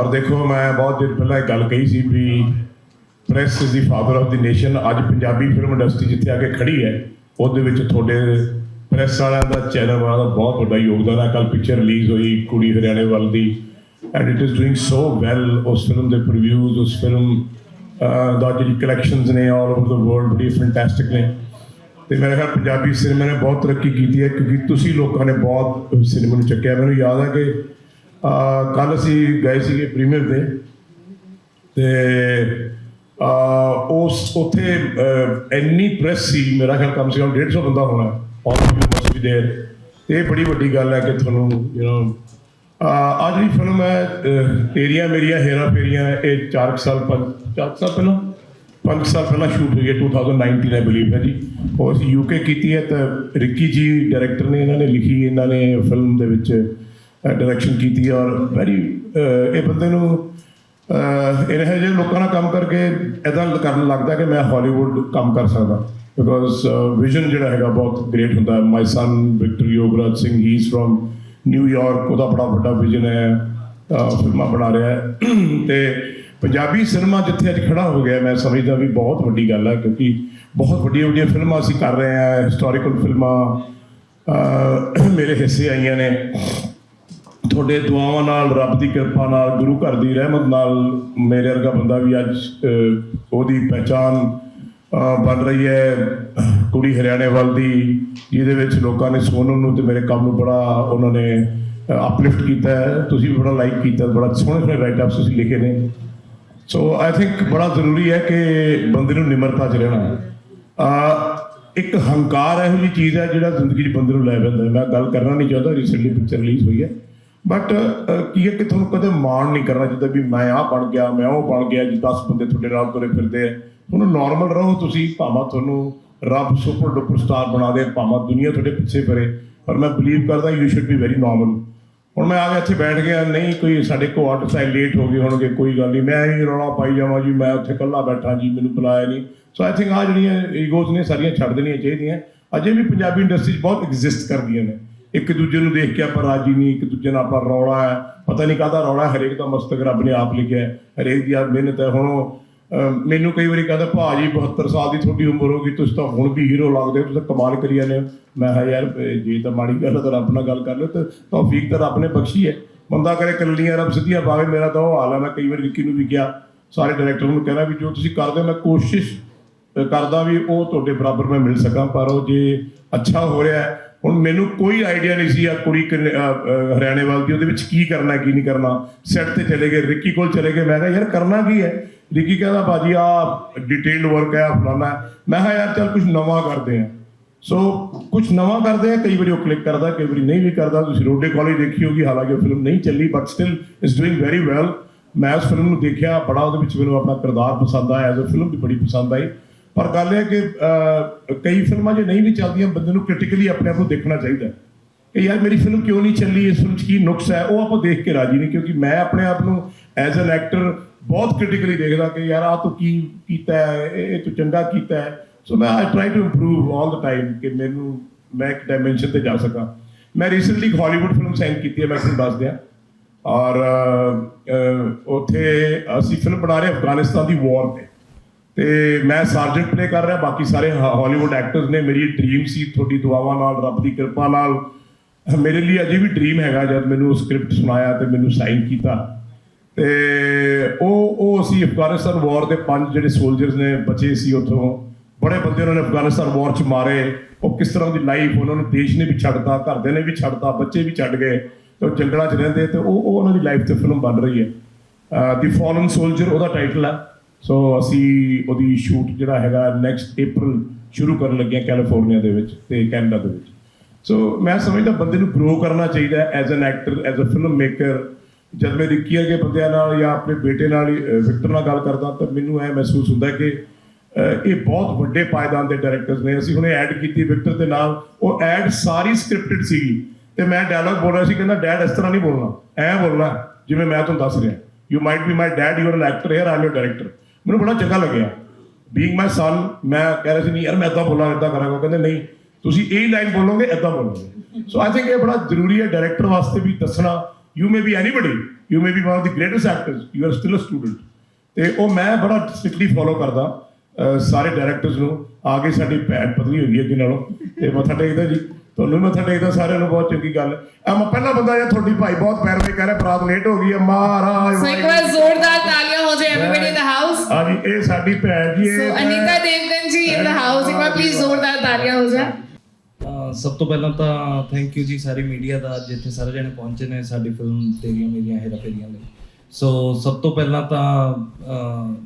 ਔਰ ਦੇਖੋ, ਮੈਂ ਬਹੁਤ ਦਿਨ ਪਹਿਲਾਂ ਇਹ ਗੱਲ ਕਹੀ ਸੀ ਵੀ press is the father of the nation ਅੱਜ ਪੰਜਾਬੀ ਫਿਲਮ ਇੰਡਸਟਰੀ ਜਿੱਥੇ ਆ ਕੇ ਖੜੀ ਹੈ, ਉਹਦੇ ਵਿੱਚ ਤੁਹਾਡੇ ਪ੍ਰੈਸ ਵਾਲਿਆਂ ਦਾ, ਚੈਨਲ ਵਾਲਿਆਂ ਦਾ ਬਹੁਤ ਵੱਡਾ ਯੋਗਦਾਨ ਹੈ। ਕੱਲ ਪਿਕਚਰ ਰਿਲੀਜ਼ ਹੋਈ ਕੁੜੀ ਹਰਿਆਣੇ ਵੱਲ ਦੀ and it is doing so well ਉਸ ਫਿਲਮ ਦੇ ਪ੍ਰੀਵਿਊਜ਼ ਉਸ ਫਿਲਮ ਦਾ ਜਿਹੜੀ ਕਲੈਕਸ਼ਨਸ ਨੇ ਆਲ ਓਵਰ ਦ ਵਰਲਡ ਬੜੀ ਫੈਂਟੈਸਟਿਕ ਨੇ। ਤੇ ਮੇਰੇ ਖਿਆਲ ਪੰਜਾਬੀ ਸਿਨੇਮਾ ਨੇ ਬਹੁਤ ਤਰੱਕੀ ਕੀਤੀ ਹੈ, ਕਿਉਂਕਿ ਤੁਸੀਂ ਲੋਕਾਂ ਨੇ ਬਹੁਤ ਸਿਨੇਮਾ ਨੂੰ ਚੱਕਿਆ। ਮੈਨੂੰ ਯਾਦ ਹੈ ਕਿ ਕੱਲ ਅਸੀਂ ਗਏ ਸੀਗੇ ਪ੍ਰੀਮੀਅਰ ਤੇ ਤੇ ਅਹ, ਉਸ ਉੱਥੇ ਅਹ, ਇੰਨੀ ਪ੍ਰੈਸ ਸੀ ਮੇਰਾ ਖਿਆਲ ਕਮ ਸੇ ਕਮ 150 ਬੰਦਾ ਹੋਣਾ all of you must be there ਤੇ ਇਹ ਬੜੀ ਵੱਡੀ ਗੱਲ ਹੈ ਕਿ ਤੁਹਾਨੂੰ ਯੂ نو ਆ ਜਿਹੜੀ ਫਿਲਮ ਹੈ ਅਹ, ਤੇਰੀਆਂ ਮੇਰੀਆਂ ਹੇਰਾ ਫੇਰੀਆਂ ਇਹ 4 ਸਾਲ ਪੰਜ 4 ਸਾਲ ਪਹਿਲਾਂ 5 ਸਾਲ ਪਹਿਲਾਂ ਸ਼ੂਟ ਹੋਈ ਹੈ 2019 ਆਈ ਬਲੀਵ ਹੈ ਜੀ ਉਹ ਅਸੀਂ ਯੂਕੇ ਕੀਤੀ ਹੈ ਤਾਂ ਰਿੱਕੀ ਜੀ ਡਾਇਰੈਕਟਰ ਨੇ ਇਹਨਾਂ ਨੇ ਲਿਖੀ ਇਹਨਾਂ ਨੇ ਫਿਲਮ ਦੇ ਵਿੱਚ ਡਾਇਰੈਕਸ਼ਨ ਕੀਤੀ ਔਰ ਵੈਰੀ ਇਹ ਬੰਦੇ ਨੂੰ ਅਹ, ਇਹੋ ਜਿਹੇ ਲੋਕਾਂ ਨਾਲ ਕੰਮ ਕਰਕੇ ਇਦਾਂ ਕਰਨ ਲੱਗਦਾ ਕਿ ਮੈਂ ਹਾਲੀਵੁੱਡ ਕੰਮ ਕਰ ਸਕਦਾ। ਬਿਕੋਜ਼ ਵਿਜ਼ਨ ਜਿਹੜਾ ਹੈਗਾ ਬਹੁਤ ਗ੍ਰੇਟ ਹੁੰਦਾ ਹੈ। My son Victory Yograj Singh he is from New York ਉਹਦਾ ਬੜਾ ਵੱਡਾ ਵਿਜ਼ਨ ਹੈ। ਫਿਲਮਾਂ ਬਣਾ ਰਿਹਾ ਹੈ। ਤੇ ਪੰਜਾਬੀ ਸਿਨੇਮਾ ਜਿੱਥੇ ਅੱਜ ਖੜਾ ਹੋ ਗਿਆ ਮੈਂ ਸਮਝਦਾ ਵੀ ਬਹੁਤ ਵੱਡੀ ਗੱਲ ਹੈ ਕਿਉਂਕਿ ਬਹੁਤ ਵੱਡੀਆਂ ਵੱਡੀਆਂ ਫਿਲਮਾਂ ਅਸੀਂ ਕਰ ਰਹੇ ਹਾਂ ਹਿਸਟੋਰੀਕਲ ਫਿਲਮਾਂ ਮੇਰੇ ਹਿੱਸੇ ਆਈਆਂ ਨੇ। ਤੁਹਾਡੇ ਦੁਆਵਾਂ ਨਾਲ, ਰੱਬ ਦੀ ਕਿਰਪਾ ਨਾਲ, ਗੁਰੂ ਘਰ ਦੀ ਰਹਿਮਤ ਨਾਲ ਮੇਰੇ ਵਰਗਾ ਬੰਦਾ ਵੀ ਅੱਜ ਉਹਦੀ ਪਹਿਚਾਨ ਬਣ ਰਹੀ ਹੈ। ਕੁੜੀ ਹਰਿਆਣੇ ਵੱਲ ਦੀ, ਜਿਹਦੇ ਵਿੱਚ ਲੋਕਾਂ ਨੇ ਸੋਨਮ ਨੂੰ ਤੇ ਮੇਰੇ ਕੰਮ ਨੂੰ ਬੜਾ ਉਹਨਾਂ ਨੇ ਅਪਲਿਫਟ ਕੀਤਾ ਹੈ। ਤੁਸੀਂ ਵੀ ਬੜਾ ਲਾਈਕ ਕੀਤਾ, ਬੜਾ ਸੋਹਣੇ ਸੋਹਣੇ ਰਾਈਟ ਅਪਸ ਤੁਸੀਂ ਲਿਖੇ ਨੇ। ਸੋ ਆਈ ਥਿੰਕ ਬੜਾ ਜ਼ਰੂਰੀ ਹੈ ਕਿ ਬੰਦੇ ਨੂੰ ਨਿਮਰਤਾ 'ਚ ਰਹਿਣਾ। ਆ ਇੱਕ ਹੰਕਾਰ ਇਹੋ ਜਿਹੀ ਚੀਜ਼ ਹੈ ਜਿਹੜਾ ਜ਼ਿੰਦਗੀ 'ਚ ਬੰਦੇ ਨੂੰ ਲੈ ਜਾਂਦਾ ਮੈਂ ਗੱਲ ਕਰਨਾ ਨਹੀਂ ਚਾਹੁੰਦਾ ਰੀਸੈਂਟਲੀ ਪਿਕਚਰ ਰਿਲੀਜ਼ ਹੋਈ ਹੈ। ਬਟ ਕੀ ਹੈ ਕਿ ਤੁਹਾਨੂੰ ਕਦੇ ਮਾਣ ਨਹੀਂ ਕਰਨਾ ਜਿੱਦਾਂ ਵੀ ਮੈਂ ਆਹ ਬਣ ਗਿਆ, ਮੈਂ ਉਹ ਬਣ ਗਿਆ ਜੀ 10 ਬੰਦੇ ਤੁਹਾਡੇ ਨਾਲ ਤੁਰੇ ਫਿਰਦੇ ਆ। ਤੁਹਾਨੂੰ ਨਾਰਮਲ ਰਹੋ ਤੁਸੀਂ, ਭਾਵੇਂ ਤੁਹਾਨੂੰ ਰੱਬ ਸੁਪਰ ਡੁਪਰ ਸਟਾਰ ਬਣਾ ਦੇ, ਭਾਵੇਂ ਦੁਨੀਆ ਤੁਹਾਡੇ ਪਿੱਛੇ ਫਿਰੇ। ਪਰ ਮੈਂ ਬਲੀਵ ਕਰਦਾ you should be very normal ਹੁਣ ਮੈਂ ਆ ਕੇ ਇੱਥੇ ਬੈਠ ਗਿਆ, ਨਹੀਂ ਕੋਈ ਸਾਡੇ ਕੋਲ ਆਰਟਿਸਟ ਆਏ ਲੇਟ ਹੋ ਗਏ ਹੋਣਗੇ, ਕੋਈ ਗੱਲ ਨਹੀਂ। ਮੈਂ ਹੀ ਰੌਲਾ ਪਾਈ ਜਾਵਾਂ ਜੀ, ਮੈਂ ਉੱਥੇ ਇਕੱਲਾ ਬੈਠਾ ਜੀ, ਮੈਨੂੰ ਬੁਲਾਇਆ ਨਹੀਂ। ਸੋ ਆਈ ਥਿੰਕ ਆ ਜਿਹੜੀਆਂ ਈਗੋਜ਼ ਨੇ, ਸਾਰੀਆਂ ਛੱਡ ਦੇਣੀਆਂ ਚਾਹੀਦੀਆਂ। ਅਜੇ ਵੀ ਪੰਜਾਬੀ ਇੰਡਸਟਰੀ 'ਚ ਬਹੁਤ ਐਗਜ਼ਿਸਟ ਕਰਦੀਆਂ ਨੇ। ਇੱਕ ਦੂਜੇ ਨੂੰ ਦੇਖ ਕੇ ਆਪਾਂ ਰਾਜੀ ਨਹੀਂ ਇੱਕ ਦੂਜੇ ਨਾਲ ਆਪਾਂ ਰੌਲਾ ਹੈ। ਪਤਾ ਨਹੀਂ ਕਾਹਦਾ ਰੌਲਾ ਹਰੇਕ ਦਾ ਮਸਤਕ ਰੱਬ ਨੇ ਆਪ ਲਿਖਿਆ ਹੈ, ਹਰੇਕ ਦੀ ਆਪ ਮਿਹਨਤ ਹੈ। ਹੁਣ ਉਹ, ਮੈਨੂੰ ਕਈ ਵਾਰੀ ਕਹਿੰਦਾ ਭਾਜੀ 72 ਸਾਲ ਦੀ ਤੁਹਾਡੀ ਉਮਰ ਹੋ ਗਈ ਤੁਸੀਂ ਤਾਂ ਹੁਣ ਵੀ ਹੀਰੋ ਲੱਗਦੇ ਹੋ ਤੁਸੀਂ ਕਮਾਲ ਕਰੀ ਜਾਂਦੇ ਹੋ। ਮੈਂ ਕਿਹਾ ਯਾਰ ਜੇ ਤਾਂ ਮਾੜੀ ਗੱਲ ਤਾਂ ਰੱਬ ਨਾਲ ਗੱਲ ਕਰ ਲਿਓ ਤੇ ਤੌਫੀਕ ਤਾਂ ਰੱਬ ਨੇ ਬਖਸ਼ੀ ਹੈ। ਬੰਦਾ ਕਰੇ ਕੱਲੀਆਂ ਰੱਬ ਸਿੱਧੀਆਂ ਪਾਵੇ ਮੇਰਾ ਤਾਂ ਉਹ ਹਾਲ ਹੈ। ਮੈਂ ਕਈ ਵਾਰੀ ਵਿੱਕੀ ਨੂੰ ਵੀ ਕਿਹਾ ਸਾਰੇ ਡਾਇਰੈਕਟਰ ਨੂੰ ਕਹਿਣਾ ਵੀ ਜੋ ਤੁਸੀਂ ਕਰਦੇ ਹੋ ਮੈਂ ਕੋਸ਼ਿਸ਼ ਕਰਦਾ ਵੀ ਉਹ ਤੁਹਾਡੇ ਬਰਾਬਰ ਮੈਂ ਮਿਲ ਸਕਾਂ ਪਰ ਉਹ ਜੇ ਅੱਛਾ ਹੋ ਰਿਹਾ ਹੈ ਹੁਣ ਮੈਨੂੰ ਕੋਈ ਆਈਡੀਆ ਨਹੀਂ ਸੀ ਆ ਕੁੜੀ ਕਿੰਨੇ- ਹਰਿਆਣੇ ਵੱਲ ਦੀ, ਉਹਦੇ ਵਿੱਚ ਕੀ ਕਰਨਾ, ਕੀ ਨਹੀਂ ਕਰਨਾ। ਸੈੱਟ ਤੇ ਚਲੇ ਗਏ ਰਿੱਕੀ ਕੋਲ ਚਲੇ ਗਏ। ਮੈਂ ਕਿਹਾ, ਯਾਰ, ਕਰਨਾ ਕੀ ਹੈ? ਰਿੱਕੀ ਕਹਿੰਦਾ ਬਾਜੀ ਆ ਡਿਟੇਲਡ ਵਰਕ ਹੈ ਫਲਾਣਾ ਮੈਂ ਕਿਹਾ, ਯਾਰ, ਚੱਲ ਕੁਝ ਨਵਾਂ ਕਰਦੇ ਆ ਸੋ ਕੁਝ ਨਵਾਂ ਕਰਦੇ ਆ ਕਈ ਵਾਰੀ ਉਹ ਕਲਿੱਕ ਕਰਦਾ, ਕਈ ਵਾਰੀ ਨਹੀਂ ਵੀ ਕਰਦਾ। ਤੁਸੀਂ ਰੋਡੇ ਕਾਲਜ ਦੇਖੀ ਹੋਗੀ, ਹਾਲਾਂਕਿ ਉਹ ਫਿਲਮ ਨਹੀਂ ਚੱਲੀ but still is doing very well ਮੈਂ ਉਸ ਫਿਲਮ ਨੂੰ ਦੇਖਿਆ, ਬੜਾ ਉਹਦੇ ਵਿੱਚ ਮੈਨੂੰ ਆਪਣਾ ਕਿਰਦਾਰ ਪਸੰਦ ਆਇਆ ਐਜ਼ ਅ ਫਿਲਮ ਵੀ ਬੜੀ ਪਸੰਦ ਆਈ। ਪਰ ਗੱਲ ਇਹ ਕਿ ਕਈ ਫਿਲਮਾਂ ਜੇ ਨਹੀਂ ਵੀ ਚੱਲਦੀਆਂ, ਬੰਦੇ ਨੂੰ ਕ੍ਰਿਟੀਕਲੀ ਆਪਣੇ ਆਪ ਨੂੰ ਦੇਖਣਾ ਚਾਹੀਦਾ ਕਿ ਯਾਰ ਮੇਰੀ ਫਿਲਮ ਕਿਉਂ ਨਹੀਂ ਚੱਲੀ, ਇਸ ਫਿਲਮ 'ਚ ਕੀ ਨੁਕਸ ਹੈ? ਉਹ ਆਪਾਂ ਦੇਖ ਕੇ ਰਾਜੀ ਨਹੀਂ, ਕਿਉਂਕਿ ਮੈਂ ਆਪਣੇ ਆਪ ਨੂੰ ਐਜ਼ ਐਨ ਐਕਟਰ ਬਹੁਤ ਕ੍ਰਿਟੀਕਲੀ ਦੇਖਦਾ ਕਿ ਯਾਰ ਆ ਤੂੰ ਕੀ ਕੀਤਾ ਹੈ, ਇਹ ਤੂੰ ਚੰਗਾ ਕੀਤਾ ਹੈ। ਸੋ ਮੈਂ I try to improve all the time ਕਿ ਮੈਨੂੰ, ਮੈਂ ਇੱਕ ਡਾਈਮੈਂਸ਼ਨ ਤੇ ਜਾ ਸਕਾਂ। ਮੈਂ ਰੀਸੈਂਟਲੀ ਹਾਲੀਵੁੱਡ ਫਿਲਮ ਸਾਈਨ ਕੀਤੀ ਹੈ, ਮੈਂ ਤੁਹਾਨੂੰ ਦੱਸ ਦਿਆਂ। ਔਰ ਉੱਥੇ ਅਸੀਂ ਫਿਲਮ ਬਣਾ ਰਹੇ ਅਫਗਾਨਿਸਤਾਨ ਦੀ ਵਾਰ ਤੇ। ਤੇ ਮੈਂ ਸਰਜੈਂਟ ਪਲੇ ਕਰ ਰਿਹਾ, ਬਾਕੀ ਸਾਰੇ ਹਾਲੀਵੁੱਡ ਐਕਟਰਸ ਨੇ ਮੇਰੀ ਡ੍ਰੀਮ ਸੀ, ਤੁਹਾਡੀ ਦੁਆਵਾਂ ਨਾਲ, ਰੱਬ ਦੀ ਕਿਰਪਾ ਨਾਲ। ਮੇਰੇ ਲਈ ਅਜੇ ਵੀ ਡ੍ਰੀਮ ਹੈਗਾ ਜਦ ਮੈਨੂੰ ਉਹ ਸਕ੍ਰਿਪਟ ਸੁਣਾਇਆ ਤੇ ਮੈਨੂੰ ਸਾਈਨ ਕੀਤਾ। ਤੇ ਉਹ ਉਹ ਅਸੀਂ ਅਫਗਾਨਿਸਤਾਨ ਵਾਰ ਦੇ ਪੰਜ ਜਿਹੜੇ ਸੋਲਜਰਸ ਨੇ ਬਚੇ ਸੀ ਉੱਥੋਂ, ਬੜੇ ਬੰਦੇ ਉਹਨਾਂ ਨੇ ਅਫਗਾਨਿਸਤਾਨ ਵਾਰ ਚ ਮਾਰੇ। ਉਹ ਕਿਸ ਤਰ੍ਹਾਂ ਦੀ ਲਾਈਫ ਉਹਨਾਂ ਨੂੰ ਦੇਸ਼ ਨੇ ਵੀ ਛੱਡਤਾ, ਘਰਦਿਆਂ ਨੇ ਵੀ ਛੱਡਤਾ, ਬੱਚੇ ਵੀ ਛੱਡ ਗਏ, ਤੇ ਉਹ ਜੰਗਲਾਂ 'ਚ ਰਹਿੰਦੇ ਤੇ ਉਹ ਉਹ ਉਹਨਾਂ ਦੀ ਲਾਈਫ ਤੇ ਫਿਲਮ ਬਣ ਰਹੀ ਹੈ। ਦੀ ਫਾਲਨ ਸੋਲਜਰ ਉਹਦਾ ਟਾਈਟਲ ਹੈ ਸੋ ਅਸੀਂ ਉਹਦੀ ਸ਼ੂਟ ਜਿਹੜਾ ਹੈਗਾ ਨੈਕਸਟ April ਸ਼ੁਰੂ ਕਰਨ ਲੱਗੇ ਹਾਂ ਕੈਲੀਫੋਰਨੀਆ ਦੇ ਵਿੱਚ ਤੇ ਕੈਨੇਡਾ ਦੇ ਵਿੱਚ। ਸੋ ਮੈਂ ਸਮਝਦਾ ਬੰਦੇ ਨੂੰ ਗਰੋ ਕਰਨਾ ਚਾਹੀਦਾ as an actor as a film maker ਜਦ ਮੈਂ ਰਿੱਕੀ ਵਰਗੇ ਬੰਦਿਆਂ ਨਾਲ ਜਾਂ ਆਪਣੇ ਬੇਟੇ ਨਾਲ ਹੀ, ਵਿਕਟਰ ਨਾਲ ਗੱਲ ਕਰਦਾ ਤਾਂ ਮੈਨੂੰ ਇਹ ਮਹਿਸੂਸ ਹੁੰਦਾ ਕਿ ਇਹ ਬਹੁਤ ਵੱਡੇ ਪਾਇਦਾਨ ਦੇ ਡਾਇਰੈਕਟਰਸ ਨੇ। ਅਸੀਂ ਹੁਣੇ ਐਡ ਕੀਤੀ ਵਿਕਟਰ ਦੇ ਨਾਲ। ਉਹ ਐਡ ਸਾਰੀ ਸਕ੍ਰਿਪਟਡ ਸੀਗੀ। ਤੇ ਮੈਂ ਡਾਇਲੌਗ ਬੋਲ ਰਿਹਾ ਸੀ ਕਹਿੰਦਾ ਡੈਡ ਇਸ ਤਰ੍ਹਾਂ ਨਹੀਂ ਬੋਲਣਾ। ਐ ਬੋਲਣਾ ਜਿਵੇਂ ਮੈਂ ਤੁਹਾਨੂੰ ਦੱਸ ਰਿਹਾ। You might be my dad you are an actor here I'm your director ਮੈਨੂੰ ਬੜਾ ਚੰਗਾ ਲੱਗਿਆ। ਬੀਇੰਗ ਮਾਈ ਸਨ ਮੈਂ ਕਹਿ ਰਿਹਾ ਸੀ ਨਹੀਂ ਯਾਰ ਮੈਂ ਇਦਾਂ ਬੋਲਾਂ ਇਦਾਂ ਕਰਾਂਗਾ। ਕਹਿੰਦੇ, ਨਹੀਂ, ਤੁਸੀਂ ਇਹ ਲਾਈਨ ਬੋਲੋਗੇ ਇਦਾਂ ਬੋਲੋਗੇ। ਸੋ ਆਈ ਥਿੰਕ ਇਹ ਬੜਾ ਜ਼ਰੂਰੀ ਹੈ ਡਾਇਰੈਕਟਰ ਵਾਸਤੇ ਵੀ ਦੱਸਣਾ। You may be anybody you may be one of the greatest actors you are still a student ਤੇ ਉਹ ਮੈਂ ਬੜਾ ਸਟ੍ਰਿਕਟਲੀ ਫੋਲੋ ਕਰਦਾ ਸਾਰੇ ਡਾਇਰੈਕਟਰਸ ਨੂੰ। ਆ ਕੇ ਸਾਡੀ ਭੈਣ ਪਤਨੀ ਹੋਈ ਹੈ ਅੱਗੇ ਨਾਲੋਂ। ਤੇ ਮੱਥਾ ਟੇਕਦਾ ਜੀ। ਤੁਹਾਨੂੰ ਮੱਥਾ ਟੇਕਦਾ ਸਾਰਿਆਂ ਨੂੰ, ਬਹੁਤ ਚੰਗੀ ਗੱਲ। ਆ ਮੈਂ ਪਹਿਲਾ ਬੰਦਾ ਜਾਂ ਤੁਹਾਡੀ ਭਾਈ ਬਹੁਤ ਪੈਰ ਪੈਰਵੇ ਕਹਿ ਰਿਹਾ ਬਰਾਤ ਲੇਟ ਹੋ ਗਈ ਆ ਮਹਾਰਾਜ ਸੋ ਜ਼ੋਰਦਾਰ ਤਾਲੀਆਂ ਹੋ ਜਾਏ ਐਵਰੀਬਾਡੀ ਇਨ ਦ ਹਾਊਸ ਆ ਇਹ ਸਾਡੀ ਭੈਣ ਜੀ ਇਹ ਸੋ ਅਨੀਤਾ ਦੇਵਗਨ ਜੀ ਇਨ ਦਾ ਹਾਊਸ ਇੱਕ ਵਾਰ ਪਲੀਜ਼ ਜ਼ੋਰਦਾਰ ਤਾਲੀਆਂ ਹੋ ਜਾ। ਸਭ ਤੋਂ ਪਹਿਲਾਂ ਤਾਂ ਥੈਂਕ ਯੂ ਜੀ ਸਾਰੀ ਮੀਡੀਆ ਦਾ ਜਿੱਥੇ ਸਾਰੇ ਜਣੇ ਪਹੁੰਚੇ ਨੇ ਸਾਡੀ ਫਿਲਮ ਤੇਰੀਆਂ ਮੇਰੀਆਂ ਹੇਰਾ ਫੇਰੀਆਂ ਲਈ ਸੋ ਸਭ ਤੋਂ ਪਹਿਲਾਂ ਤਾਂ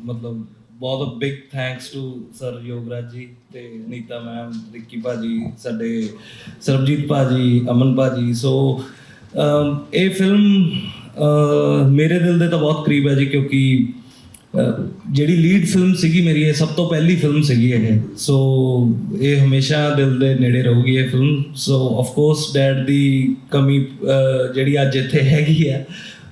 ਮਤਲਬ ਬਹੁਤ big thanks to sir Yograj ji ਤੇ ਅਨੀਤਾ ਮੈਮ ਰਿੱਕੀ ਭਾਜੀ ਸਾਡੇ ਸਰਬਜੀਤ ਭਾਜੀ ਅਮਨ ਭਾਜੀ। ਸੋ ਇਹ ਫਿਲਮ ਮੇਰੇ ਦਿਲ ਦੇ ਤਾਂ ਬਹੁਤ ਕਰੀਬ ਹੈ ਜੀ ਕਿਉਂਕਿ ਜਿਹੜੀ ਲੀਡ ਫਿਲਮ ਸੀਗੀ ਮੇਰੀ, ਇਹ ਸਭ ਤੋਂ ਪਹਿਲੀ ਫਿਲਮ ਸੀਗੀ ਇਹ। ਸੋ ਇਹ ਹਮੇਸ਼ਾ ਦਿਲ ਦੇ ਨੇੜੇ ਰਹੂਗੀ ਇਹ film so of course dad ਦੀ ਕਮੀ ਜਿਹੜੀ ਅੱਜ ਇੱਥੇ ਹੈਗੀ ਆ,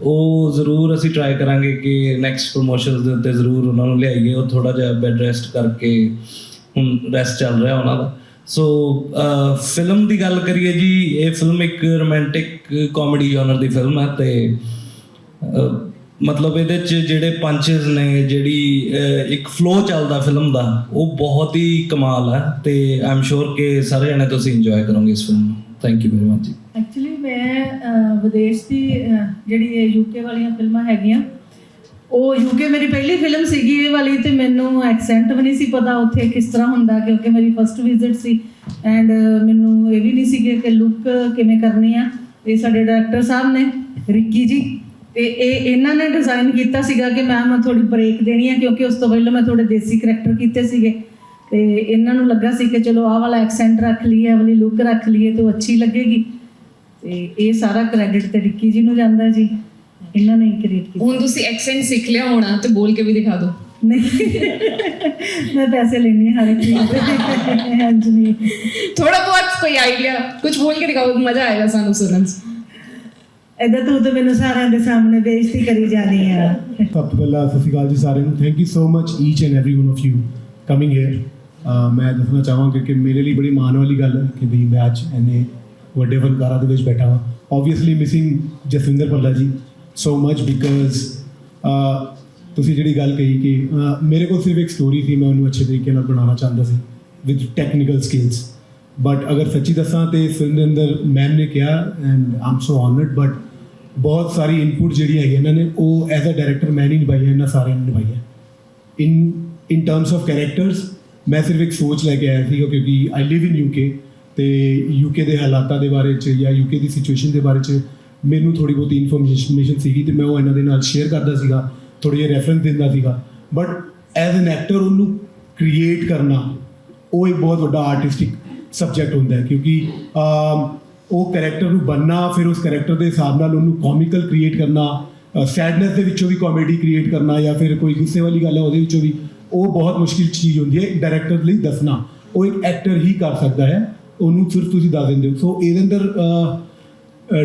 ਉਹ ਜ਼ਰੂਰ ਅਸੀਂ ਟਰਾਈ ਕਰਾਂਗੇ ਕਿ ਨੈਕਸਟ ਪ੍ਰੋਮੋਸ਼ਨਸ ਦੇ ਉੱਤੇ ਜ਼ਰੂਰ ਉਹਨਾਂ ਨੂੰ ਲਿਆਈਏ। ਉਹ ਥੋੜਾ ਜਿਹਾ ਬੈੱਡ ਰੈਸਟ ਕਰਕੇ ਹੁਣ ਰੈਸਟ ਚੱਲ ਰਿਹਾ ਉਹਨਾਂ ਦਾ। ਸੋ ਫਿਲਮ ਦੀ ਗੱਲ ਕਰੀਏ ਜੀ, ਇਹ ਫਿਲਮ ਇੱਕ ਰੋਮਾਂਟਿਕ ਕਾਮੇਡੀ ਜਨਰ ਦੀ ਫਿਲਮ ਹੈ ਤੇ ਮਤਲਬ ਇਹਦੇ ਚ ਜਿਹੜੇ ਪੰਚਸ ਨੇ ਜਿਹੜੀ ਇੱਕ ਫਲੋ ਚੱਲਦਾ ਫਿਲਮ ਦਾ ਉਹ ਬਹੁਤ ਹੀ ਕਮਾਲ ਹੈ ਤੇ ਆਮ ਸ਼ੋਰ ਕਿ ਸਾਰੇ ਜਣੇ ਤੁਸੀਂ ਇੰਜੋਏ ਕਰੋਗੇ ਇਸ ਫਿਲਮ ਨੂੰ। Thank you very much actually ਮੈਂ ਵਿਦੇਸ਼ ਦੀ ਅਹ, ਜਿਹੜੀ ਯੂਕੇ ਵਾਲੀਆਂ ਫਿਲਮਾਂ ਹੈਗੀਆਂ ਉਹ ਯੂਕੇ ਮੇਰੀ ਪਹਿਲੀ ਫਿਲਮ ਸੀਗੀ ਇਹ ਵਾਲੀ ਤੇ ਮੈਨੂੰ ਐਕਸੈਂਟ ਵੀ ਨਹੀਂ ਸੀ ਪਤਾ ਉੱਥੇ ਕਿਸ ਤਰ੍ਹਾਂ ਹੁੰਦਾ ਕਿਉਂਕਿ ਮੇਰੀ ਫਰਸਟ ਵਿਜ਼ਿਟ ਸੀ ਐਂਡ ਮੈਨੂੰ ਇਹ ਵੀ ਨਹੀਂ ਸੀ ਕਿ- ਕਿ ਲੁੱਕ ਕਿਵੇਂ ਕਰਨੀ ਆ। ਇਹ ਸਾਡੇ ਡਾਇਰੈਕਟਰ ਸਾਹਿਬ ਨੇ ਰਿੱਕੀ ਜੀ। ਤੇ ਇਹ ਇਹਨਾਂ ਨੇ ਡਿਜ਼ਾਈਨ ਕੀਤਾ ਸੀਗਾ ਕਿ ਮੈਮ ਥੋੜੀ ਬ੍ਰੇਕ ਦੇਣੀ ਹੈ ਕਿਉਂਕਿ ਉਸ ਤੋਂ ਪਹਿਲਾਂ ਮੈਂ ਥੋੜੇ ਦੇਸੀ ਕੈਰੈਕਟਰ ਕੀਤੇ ਸੀਗੇ। ਤੇ ਇਹਨਾਂ ਨੂੰ ਲੱਗਾ ਸੀ ਕਿ ਚਲੋ ਆਹ ਵਾਲਾ ਐਕਸੈਂਟ ਰੱਖ ਲਈਏ ਆਹ ਵਾਲੀ ਲੁੱਕ ਰੱਖ ਲਈਏ ਤਾਂ ਅੱਛੀ ਲੱਗੇਗੀ। ਤੇ ਇਹ ਸਾਰਾ ਕ੍ਰੈਡਿਟ ਤੇ ਰਿੱਕੀ ਜੀ ਨੂੰ ਜਾਂਦਾ ਜੀ। ਇਹਨਾਂ ਨੇ ਕ੍ਰੀਏਟ ਕੀਤਾ। ਹੁਣ ਤੁਸੀਂ ਐਕਸੈਂਟ ਸਿੱਖ ਲਿਆ ਹੋਣਾ ਤੇ ਬੋਲ ਕੇ ਵੀ ਦਿਖਾ ਦਿਓ। ਨਹੀਂ। ਮੈਂ ਪੈਸੇ ਲੈਣੀ ਹਰ ਇੱਕ ਚੀਜ਼ ਹਾਂਜੀ। ਥੋੜਾ ਬਹੁਤ ਕੋਈ ਆਈਡੀਆ ਕੁਝ ਬੋਲ ਕੇ ਦਿਖਾਓ ਮਜ਼ਾ ਆਏਗਾ ਸਾਨੂੰ ਸੁਣਨ ਇਹਦਾ ਤੂੰ ਤਾਂ ਮੈਨੂੰ ਸਾਰਿਆਂ ਦੇ ਸਾਹਮਣੇ ਬੇਇੱਜ਼ਤੀ ਕਰੀ ਜਾਣੀ ਆ। ਸਭ ਤੋਂ ਪਹਿਲਾਂ ਸਤਿ ਸ਼੍ਰੀ ਅਕਾਲ ਜੀ ਸਾਰਿਆਂ ਨੂੰ। Thank you so much each and every one of you coming here ਮੈਂ ਦੱਸਣਾ ਚਾਹਾਂਗਾ ਕਿ ਮੇਰੇ ਲਈ ਬੜੀ ਮਾਣ ਵਾਲੀ ਗੱਲ ਹੈ ਕਿ ਵੀ ਮੈਂ ਅੱਜ ਐਨੇ ਵੱਡੇ ਫਨਕਾਰਾਂ ਦੇ ਵਿੱਚ ਬੈਠਾ ਹਾਂ। ਆਬਵੀਅਸਲੀ ਮਿਸਿੰਗ ਜਸਵਿੰਦਰ ਭੱਲਾ ਜੀ ਸੋ ਮੱਚ ਬਿਕਾਜ਼ ਤੁਸੀਂ ਜਿਹੜੀ ਗੱਲ ਕਹੀ ਕਿ ਮੇਰੇ ਕੋਲ ਸਿਰਫ ਇੱਕ ਸਟੋਰੀ ਸੀ, ਮੈਂ ਉਹਨੂੰ ਅੱਛੇ ਤਰੀਕੇ ਨਾਲ ਬਣਾਉਣਾ ਚਾਹੁੰਦਾ ਸੀ ਵਿਦ ਟੈਕਨੀਕਲ ਸਕਿਲਸ ਬਟ ਅਗਰ ਸੱਚੀ ਦੱਸਾਂ ਤੇ ਇਸ ਫਿਲਮ ਦੇ ਅੰਦਰ ਮੈਮ ਨੇ ਕਿਹਾ and I'm so honoured but ਬਹੁਤ ਸਾਰੀ ਇਨਪੁਟ ਜਿਹੜੀ ਹੈਗੀ ਇਹਨਾਂ ਨੇ, ਉਹ ਐਜ਼ ਅ ਡਾਇਰੈਕਟਰ ਮੈਂ ਨਹੀਂ ਨਿਭਾਈ ਇਹਨਾਂ ਸਾਰਿਆਂ ਨੇ ਨਿਭਾਈ in in terms of characters ਮੈਂ ਸਿਰਫ ਇੱਕ ਸੋਚ ਲੈ ਕੇ ਆਇਆ ਸੀ ਕਿਉਂਕਿ ਆਈ ਲਿਵ ਇਨ ਯੂਕੇ ਤੇ ਯੂਕੇ ਦੇ ਹਾਲਾਤਾਂ ਦੇ ਬਾਰੇ ਚ ਜਾਂ ਯੂਕੇ ਦੀ ਸਿਚੁਏਸ਼ਨ ਦੇ ਬਾਰੇ ਚ ਮੈਨੂੰ ਥੋੜੀ ਬਹੁਤੀ ਇਨਫੋਰਮੇਸ਼ਨ ਸੀਗੀ ਤੇ ਮੈਂ ਉਹ ਇਹਨਾਂ ਦੇ ਨਾਲ ਸ਼ੇਅਰ ਕਰਦਾ ਸੀਗਾ ਥੋੜੀ ਜਿਹੀ ਰੈਫਰੈਂਸ ਦਿੰਦਾ ਸੀਗਾ। ਬਟ ਐਜ਼ ਐਨ ਐਕਟਰ ਉਹਨੂੰ ਕ੍ਰੀਏਟ ਕਰਨਾ, ਉਹ ਇੱਕ ਬਹੁਤ ਵੱਡਾ ਆਰਟਿਸਟਿਕ ਸਬਜੈਕਟ ਹੁੰਦਾ ਹੈ, ਕਿਉਂਕਿ ਉਹ ਕੈਰੈਕਟਰ ਨੂੰ ਬੰਨਣਾ ਫਿਰ ਉਸ ਕੈਰੈਕਟਰ ਦੇ ਹਿਸਾਬ ਨਾਲ ਉਹਨੂੰ ਕਾਮਿਕਲ ਕ੍ਰੀਏਟ ਕਰਨਾ ਸੈਡਨੈਸ ਦੇ ਵਿੱਚੋਂ ਵੀ ਕਾਮੇਡੀ ਕ੍ਰੀਏਟ ਕਰਨਾ ਜਾਂ ਫਿਰ ਕੋਈ ਗੁੱਸੇ ਵਾਲੀ ਗੱਲ ਹੈ ਉਹਦੇ ਵਿੱਚੋਂ ਵੀ, ਉਹ ਬਹੁਤ ਮੁਸ਼ਕਿਲ ਚੀਜ਼ ਹੁੰਦੀ ਹੈ ਡਾਇਰੈਕਟਰ ਲਈ ਦੱਸਣਾ। ਉਹ ਇੱਕ ਐਕਟਰ ਹੀ ਕਰ ਸਕਦਾ ਹੈ, ਉਹਨੂੰ ਸਿਰਫ ਤੁਸੀਂ ਦੱਸ ਦਿੰਦੇ ਹੋ। ਸੋ ਇਹਦੇ ਅੰਦਰ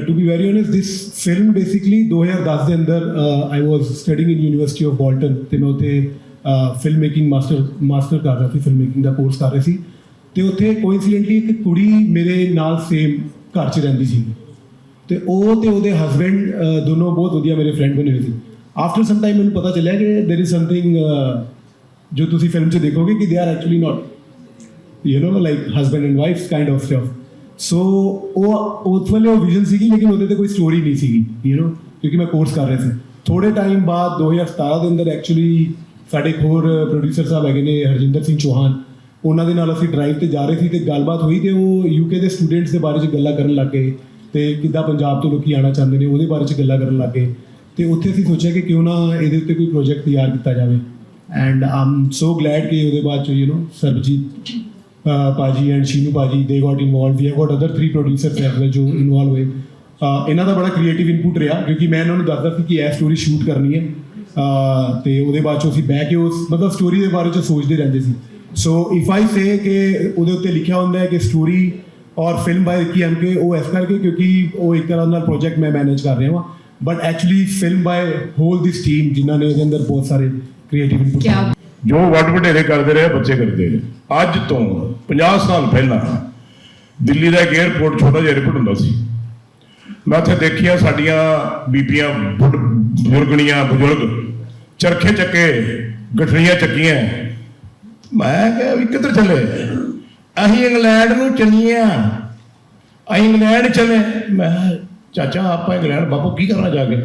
to be very honest this film basically 2010 ਦੇ ਅੰਦਰ I was studying in university of Bolton ਤੇ ਮੈਂ ਉੱਥੇ ਫਿਲਮ ਮੇਕਿੰਗ ਮਾਸਟਰ ਮਾਸਟਰ ਕਰ ਰਿਹਾ ਸੀ ਫਿਲਮ ਮੇਕਿੰਗ ਦਾ ਕੋਰਸ ਕਰ ਰਿਹਾ ਸੀ। ਤੇ ਉੱਥੇ ਕੋਇਨਸੀਡੈਂਟਲੀ ਇੱਕ ਕੁੜੀ ਮੇਰੇ ਨਾਲ ਸੇਮ ਘਰ 'ਚ ਰਹਿੰਦੀ ਸੀ ਤੇ ਉਹ ਤੇ ਉਹਦੇ ਹਸਬੰਡ ਦੋਨੋਂ ਬਹੁਤ ਵਧੀਆ ਮੇਰੇ ਫਰੈਂਡ ਬਣੇ ਹੋਏ ਸੀ ਆਫਟਰ ਸਮ ਟਾਈਮ ਮੈਨੂੰ ਪਤਾ ਚੱਲਿਆ ਕਿ देयर इज ਸਮਥਿੰਗ ਜੋ ਤੁਸੀਂ ਫਿਲਮ 'ਚ ਦੇਖੋਗੇ ਕਿ they are actually not you know like husband and wife kind of stuff so ਉਹ ਉਸ ਵੇਲੇ ਉਹ ਵਿਜ਼ਨ ਸੀਗੀ ਲੇਕਿਨ ਉਹਦੇ ਤੇ ਕੋਈ ਸਟੋਰੀ ਨਹੀਂ ਸੀਗੀ ਯੂ نو ਕਿਉਂਕਿ ਮੈਂ ਕੋਰਸ ਕਰ ਰਿਹਾ ਸੀ ਥੋੜੇ ਟਾਈਮ ਬਾਅਦ 2017 ਦੇ ਅੰਦਰ ਐਕਚੁਅਲੀ ਸਾਡੇ ਇੱਕ ਹੋਰ ਪ੍ਰੋਡਿਊਸਰ ਸਾਹਿਬ ਹੈਗੇ ਨੇ ਹਰਜਿੰਦਰ ਸਿੰਘ ਚੌਹਾਨ ਉਹਨਾਂ ਦੇ ਨਾਲ ਅਸੀਂ ਡਰਾਈਵ ਤੇ ਜਾ ਰਹੇ ਸੀ ਤੇ ਗੱਲਬਾਤ ਹੋਈ ਤੇ ਉਹ ਯੂਕੇ ਦੇ ਸਟੂਡੈਂਟਸ ਦੇ ਬਾਰੇ 'ਚ ਗੱਲਾਂ ਕਰਨ ਲੱਗ ਗਏ ਤੇ ਕਿੱਦਾਂ ਪੰਜਾਬ ਤੋਂ ਲੋਕੀ ਆਉਣਾ ਚਾਹੁੰਦੇ ਨੇ ਉਹਦੇ ਬਾਰੇ 'ਚ ਗੱਲਾਂ ਕਰਨ ਲੱਗ ਗਏ। ਤੇ ਉੱਥੇ ਅਸੀਂ ਸੋਚਿਆ ਕਿ ਕਿਉਂ ਨਾ ਇਹਦੇ ਉੱਤੇ ਕੋਈ ਪ੍ਰੋਜੈਕਟ ਤਿਆਰ ਕੀਤਾ ਜਾਵੇ। ਐਂਡ ਆਮ ਸੋ ਗਲੈਡ ਕਿ ਉਹਦੇ ਬਾਅਦ 'ਚ you know Sarabjit uh, Paji and Shinu Paji, they got involved. We have got other three producers ਜੋ ਇਨਵੋਲਵ ਹੋਏ। ਇਹਨਾਂ ਦਾ ਬੜਾ ਕ੍ਰੀਏਟਿਵ ਇਨਪੁਟ ਰਿਹਾ ਕਿਉਂਕਿ ਮੈਂ ਇਹਨਾਂ ਨੂੰ ਦੱਸਦਾ ਸੀ ਕਿ ਇਹ ਸਟੋਰੀ ਸ਼ੂਟ ਕਰਨੀ ਹੈ। uh, ਤੇ ਉਹਦੇ ਬਾਅਦ ਚ ਅਸੀਂ ਬਹਿ ਕੇ ਉਸ ਮਤਲਬ ਸਟੋਰੀ ਦੇ ਬਾਰੇ ਚ ਸੋਚਦੇ ਰਹਿੰਦੇ ਸੀ। ਸੋ ਇਫ ਆਈ ਸੇ ਕਿ ਉਹਦੇ ਉੱਤੇ ਲਿਖਿਆ ਹੁੰਦਾ ਹੈ ਕਿ ਸਟੋਰੀ ਔਰ ਫਿਲਮ ਬਾਈ ਐਮ ਕੇ ਉਹ ਇਸ ਕਰਕੇ ਕਿਉਂਕਿ ਉਹ ਇੱਕ ਤਰ੍ਹਾਂ ਨਾਲ ਪ੍ਰੋਜੈਕਟ ਮੈਂ ਮੈਨੇਜ ਕਰ ਰਿਹਾ ਹਾਂ but actually film by whole this team ਜਿਨ੍ਹਾਂ ਨੇ ਇਹਦੇ ਅੰਦਰ ਬਹੁਤ ਸਾਰੇ ਕ੍ਰੀਏਟਿਵ ਇਨਪੁਟ ਜੋ ਵੱਡ ਵਡੇਰੇ ਕਰਦੇ ਰਹੇ ਬੱਚੇ ਕਰਦੇ ਰਹੇ ਅੱਜ ਤੋਂ 50 ਸਾਲ ਪਹਿਲਾਂ ਦਿੱਲੀ ਦਾ ਇੱਕ 에어ਪੋਰਟ ਛੋਟਾ ਜਿਹਾ ਏਅਰਪੋਰਟ ਹੁੰਦਾ ਸੀ ਮੈਂ ਉੱਥੇ ਦੇਖਿਆ ਸਾਡੀਆਂ ਬੀਬੀਆਂ ਬੁਰਗਣੀਆਂ ਬਜ਼ੁਰਗ ਚਰਖੇ ਚੱਕੇ ਗਠੜੀਆਂ ਚੱਕੀਆਂ ਮੈਂ ਕਿਹਾ ਵੀ ਕਿੱਧਰ ਚੱਲੇ? ਅਸੀਂ ਇੰਗਲੈਂਡ ਨੂੰ ਚੱਲੀਆਂ ਅਸੀਂ ਇੰਗਲੈਂਡ ਚਲੇ। ਮੈਂ ਚਾਚਾ, ਆਪਾਂ ਇੰਗਲੈਂਡ ਬਾਪੂ ਕੀ ਕਰਨਾ ਜਾ ਕੇ?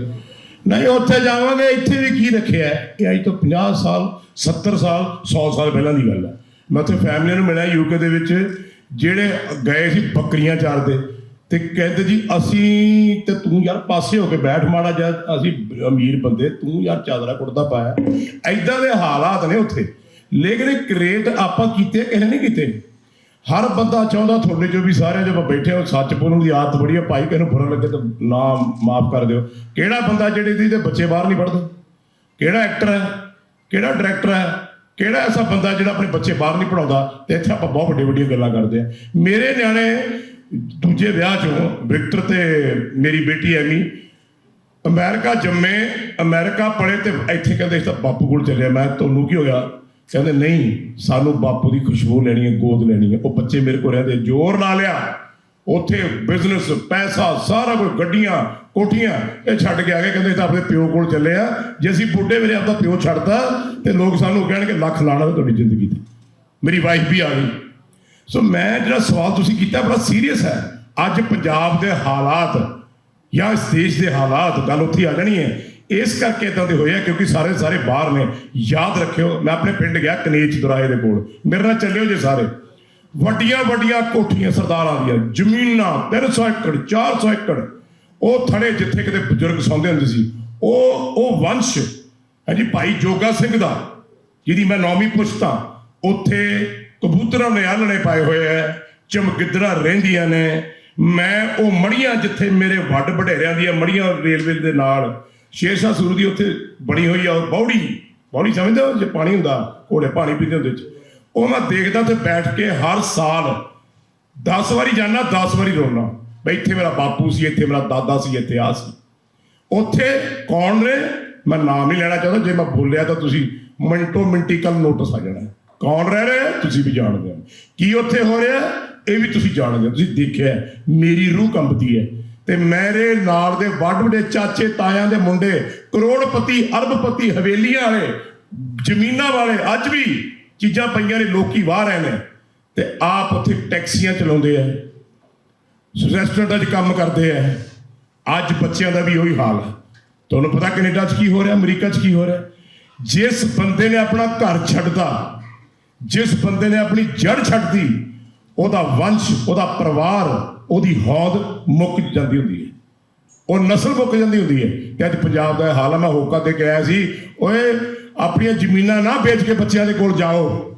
ਨਹੀਂ, ਉੱਥੇ ਜਾਵਾਂਗੇ। ਇੱਥੇ ਵੀ ਕੀ ਰੱਖਿਆ ਇਹ ਅੱਜ ਤੋਂ 50 ਸਾਲ 70 ਸਾਲ 100 ਸਾਲ ਪਹਿਲਾਂ ਦੀ ਗੱਲ ਹੈ। ਮੈਂ ਉੱਥੇ ਫੈਮਿਲੀ ਨੂੰ ਮਿਲਿਆ ਯੂਕੇ ਦੇ ਵਿੱਚ। ਜਿਹੜੇ ਗਏ ਸੀ ਬੱਕਰੀਆਂ ਚਾਰਦੇ। ਤੇ ਕਹਿੰਦੇ ਜੀ, ਅਸੀਂ ਤੇ ਤੂੰ ਯਾਰ ਪਾਸੇ ਹੋ ਕੇ ਬੈਠ ਮਾੜਾ ਜਿਹਾ। ਅਸੀਂ ਅਮੀਰ ਬੰਦੇ, ਤੂੰ ਯਾਰ ਚਾਦਰਾ ਕੁੜਤਾ ਪਾਇਆ। ਐਦਾਂ ਦੇ ਹਾਲਾਤ ਨੇ ਉੱਥੇ। ਲੇਕਿਨ ਇਹ ਕ੍ਰੀਏਟ ਆਪਾਂ ਕੀਤੇ ਕਿਸੇ ਨਹੀਂ ਕੀਤੇ। ਹਰ ਬੰਦਾ ਚਾਹੁੰਦਾ ਤੁਹਾਡੇ ਜੋ ਵੀ ਸਾਰੇ ਜਦੋਂ ਬੈਠੇ ਹੋ ਸੱਚ ਬੋਲਣ ਦੀ ਆਦਤ ਬੜੀ ਹੈ ਭਾਈ ਕਿਸੇ ਨੂੰ ਬੁਰਾ ਲੱਗੇ ਤਾਂ ਨਾ ਮਾਫ ਕਰ ਦਿਓ। ਕਿਹੜਾ ਬੰਦਾ ਜਿਹੜੇ ਦੀ ਤੇ ਬੱਚੇ ਬਾਹਰ ਨਹੀਂ ਪੜਦੇ ਕਿਹੜਾ ਐਕਟਰ ਹੈ? ਕਿਹੜਾ ਡਾਇਰੈਕਟਰ ਹੈ? ਕਿਹੜਾ ਐਸਾ ਬੰਦਾ ਜਿਹੜਾ ਆਪਣੇ ਬੱਚੇ ਬਾਹਰ ਨਹੀਂ ਪੜਾਉਂਦਾ ਤੇ ਇੱਥੇ ਆਪਾਂ ਬਹੁਤ ਵੱਡੀ ਵੱਡੀਆਂ ਗੱਲਾਂ ਕਰਦੇ ਆ। ਮੇਰੇ ਨਿਆਣੇ ਦੂਜੇ ਵਿਆਹ ਚੋਂ ਵਿਕਟਰ ਤੇ ਮੇਰੀ ਬੇਟੀ ਐਮੀ, ਅਮਰੀਕਾ ਜੰਮੇ, ਅਮਰੀਕਾ ਪੜ੍ਹੇ ਤੇ ਇੱਥੇ ਕਹਿੰਦੇ ਇਸ ਤਾਂ ਬਾਪੂ ਕੋਲ ਚੱਲਿਆ। ਮੈਂ ਤੁਹਾਨੂੰ ਕੀ ਹੋਇਆ? ਕਹਿੰਦੇ, ਨਹੀਂ, ਸਾਨੂੰ ਬਾਪੂ ਦੀ ਖੁਸ਼ਬੂ ਲੈਣੀ ਹੈ, ਗੋਦ ਲੈਣੀ ਹੈ। ਉਹ ਬੱਚੇ ਮੇਰੇ ਕੋਲ ਰਹਿੰਦੇ, ਜ਼ੋਰ ਲਾ ਲਿਆ। ਉੱਥੇ ਬਿਜ਼ਨਸ ਪੈਸਾ, ਸਾਰਾ ਕੁਝ ਗੱਡੀਆਂ, ਕੋਠੀਆਂ, ਇਹ ਛੱਡ ਕੇ ਆ ਗਏ। ਕਹਿੰਦੇ, ਇਹ ਤਾਂ ਆਪਣੇ ਪਿਓ ਕੋਲ ਚੱਲੇ ਆ। ਜੇ ਅਸੀਂ ਬੁੱਢੇ ਵੇਲੇ ਆਪਦਾ ਪਿਓ ਛੱਡਦਾ ਤੇ ਲੋਕ ਸਾਨੂੰ ਕਹਿਣਗੇ, ਲੱਖ ਲਾਣਾ ਤੁਹਾਡੀ ਜ਼ਿੰਦਗੀ ਤੇ। ਮੇਰੀ ਵਾਈਫ ਵੀ ਆ ਗਈ। ਸੋ ਮੈਂ ਜਿਹੜਾ ਸਵਾਲ ਤੁਸੀਂ ਕੀਤਾ, ਬੜਾ ਸੀਰੀਅਸ ਹੈ। ਅੱਜ ਪੰਜਾਬ ਦੇ ਹਾਲਾਤ ਜਾਂ ਇਸ ਦੇਸ਼ ਦੇ ਹਾਲਾਤ, ਗੱਲ ਉੱਥੇ ਆ ਜਾਣੀ ਹੈ। ਇਸ ਕਰਕੇ ਇਦਾਂ ਦੇ ਹੋਏ ਆ ਕਿਉਂਕਿ ਸਾਰੇ ਸਾਰੇ ਬਾਹਰ ਨੇ। ਯਾਦ ਰੱਖਿਓ, ਮੈਂ ਆਪਣੇ ਪਿੰਡ ਗਿਆ ਕਨੇਚ ਦੁਰਾਏ ਦੇ ਕੋਲ। ਮੇਰੇ ਨਾਲ ਚੱਲਿਓ ਜੇ ਸਾਰੇ। ਵੱਡੀਆਂ ਵੱਡੀਆਂ ਕੋਠੀਆਂ ਸਰਦਾਰਾਂ ਦੀਆਂ, ਜ਼ਮੀਨਾਂ 300 ਏਕੜ 400 ਏਕੜ। ਉਹ ਥੜੇ ਜਿੱਥੇ ਕਿਤੇ ਬਜ਼ੁਰਗ ਸੌਂਦੇ ਹੁੰਦੇ ਸੀ। ਉਹ ਉਹ ਵੰਸ਼ ਹੈ ਜੀ ਭਾਈ ਜੋਗਾ ਸਿੰਘ ਦਾ, ਜਿਹਦੀ ਮੈਂ ਨੌਵੀਂ ਪੁਸ਼ਤਾ ਉੱਥੇ ਕਬੂਤਰਾਂ ਨੇ ਆਲਣੇ ਪਾਏ ਹੋਏ ਐ ਚਮਗਿੱਦੜਾਂ ਰਹਿੰਦੀਆਂ ਨੇ। ਮੈਂ ਉਹ ਮੜੀਆਂ ਜਿੱਥੇ ਮੇਰੇ ਵੱਡ ਵਡੇਰਿਆਂ ਦੀਆਂ ਮੜੀਆਂ ਰੇਲਵੇ ਦੇ ਨਾਲ ਸ਼ੇਰਸ਼ਾਹ ਸੂਰ ਦੀ ਉੱਥੇ ਬਣੀ ਹੋਈ ਆ ਔਰ ਬੌੜੀ ਬੌੜੀ ਸਮਝਦੇ ਹੋ ਜੇ ਪਾਣੀ ਹੁੰਦਾ, ਘੋੜੇ ਪਾਣੀ ਪੀਂਦੇ ਹੁੰਦੇ ਚ ਉਹ ਮੈਂ ਦੇਖਦਾ ਤੇ ਬੈਠ ਕੇ ਹਰ ਸਾਲ 10 ਵਾਰੀ ਜਾਣਾ 10 ਵਾਰੀ ਰੋਣਾ ਬਈ ਇੱਥੇ ਮੇਰਾ ਬਾਪੂ ਸੀ, ਇੱਥੇ ਮੇਰਾ ਦਾਦਾ ਸੀ, ਇੱਥੇ ਆ ਸੀ। ਉੱਥੇ ਕੌਣ ਨੇ? ਮੈਂ ਨਾਮ ਨਹੀਂ ਲੈਣਾ ਚਾਹੁੰਦਾ, ਜੇ ਮੈਂ ਬੋਲਿਆ ਤਾਂ ਤੁਸੀਂ ਮਿੰਟੋ ਮਿੰਟੀ ਕੱਲ ਨੋਟਿਸ ਆ ਜਾਣਾ। ਕੌਣ ਰਹਿ ਰਿਹਾ? ਤੁਸੀਂ ਵੀ ਜਾਣਦੇ ਹੋ। ਕੀ ਉੱਥੇ ਹੋ ਰਿਹਾ? ਇਹ ਵੀ ਤੁਸੀਂ ਜਾਣਦੇ ਹੋ। ਤੁਸੀਂ ਦੇਖਿਆ ਮੇਰੀ ਰੂਹ ਕੰਬਦੀ ਹੈ। ਤੇ ਮੇਰੇ ਨਾਲ ਦੇ ਵੱਡ ਵੱਡੇ ਚਾਚੇ ਤਾਇਆਂ ਦੇ ਮੁੰਡੇ, ਕਰੋੜਪਤੀ, ਅਰਬਪਤੀ, ਹਵੇਲੀਆਂ ਵਾਲੇ, ਜ਼ਮੀਨਾਂ ਵਾਲੇ ਅੱਜ ਵੀ ਚੀਜ਼ਾਂ ਪਈਆਂ ਨੇ, ਲੋਕੀ ਬਾਹਰ ਆਏ ਨੇ। ਤੇ ਆਪ ਉੱਥੇ ਟੈਕਸੀਆਂ ਚਲਾਉਂਦੇ ਆ। ਰੈਸਟੋਰੈਂਟਾਂ 'ਚ ਕੰਮ ਕਰਦੇ ਆ। ਅੱਜ ਬੱਚਿਆਂ ਦਾ ਵੀ ਉਹੀ ਹਾਲ ਹੈ ਤੁਹਾਨੂੰ ਪਤਾ ਕੈਨੇਡਾ 'ਚ ਕੀ ਹੋ ਰਿਹਾ, ਅਮਰੀਕਾ 'ਚ ਕੀ ਹੋ ਰਿਹਾ? ਜਿਸ ਬੰਦੇ ਨੇ ਆਪਣਾ ਘਰ ਛੱਡਦਾ ਜਿਸ ਬੰਦੇ ਨੇ ਆਪਣੀ ਜੜ ਛੱਡਦੀ ਉਹਦਾ ਵੰਸ਼, ਉਹਦਾ ਪਰਿਵਾਰ ਉਹਦੀ ਹੌਦ ਮੁੱਕ ਜਾਂਦੀ ਹੁੰਦੀ ਹੈ। ਉਹ ਨਸਲ ਮੁੱਕ ਜਾਂਦੀ ਹੁੰਦੀ ਹੈ ਤੇ ਅੱਜ ਪੰਜਾਬ ਦਾ ਹਾਲ ਆ, ਮੈਂ ਹੋਕਾ ਤੇ ਕੇ ਆਇਆ ਸੀ। ਓਏ, ਆਪਣੀਆਂ ਜ਼ਮੀਨਾਂ ਨਾ ਵੇਚ ਕੇ ਬੱਚਿਆਂ ਦੇ ਕੋਲ ਜਾਓ।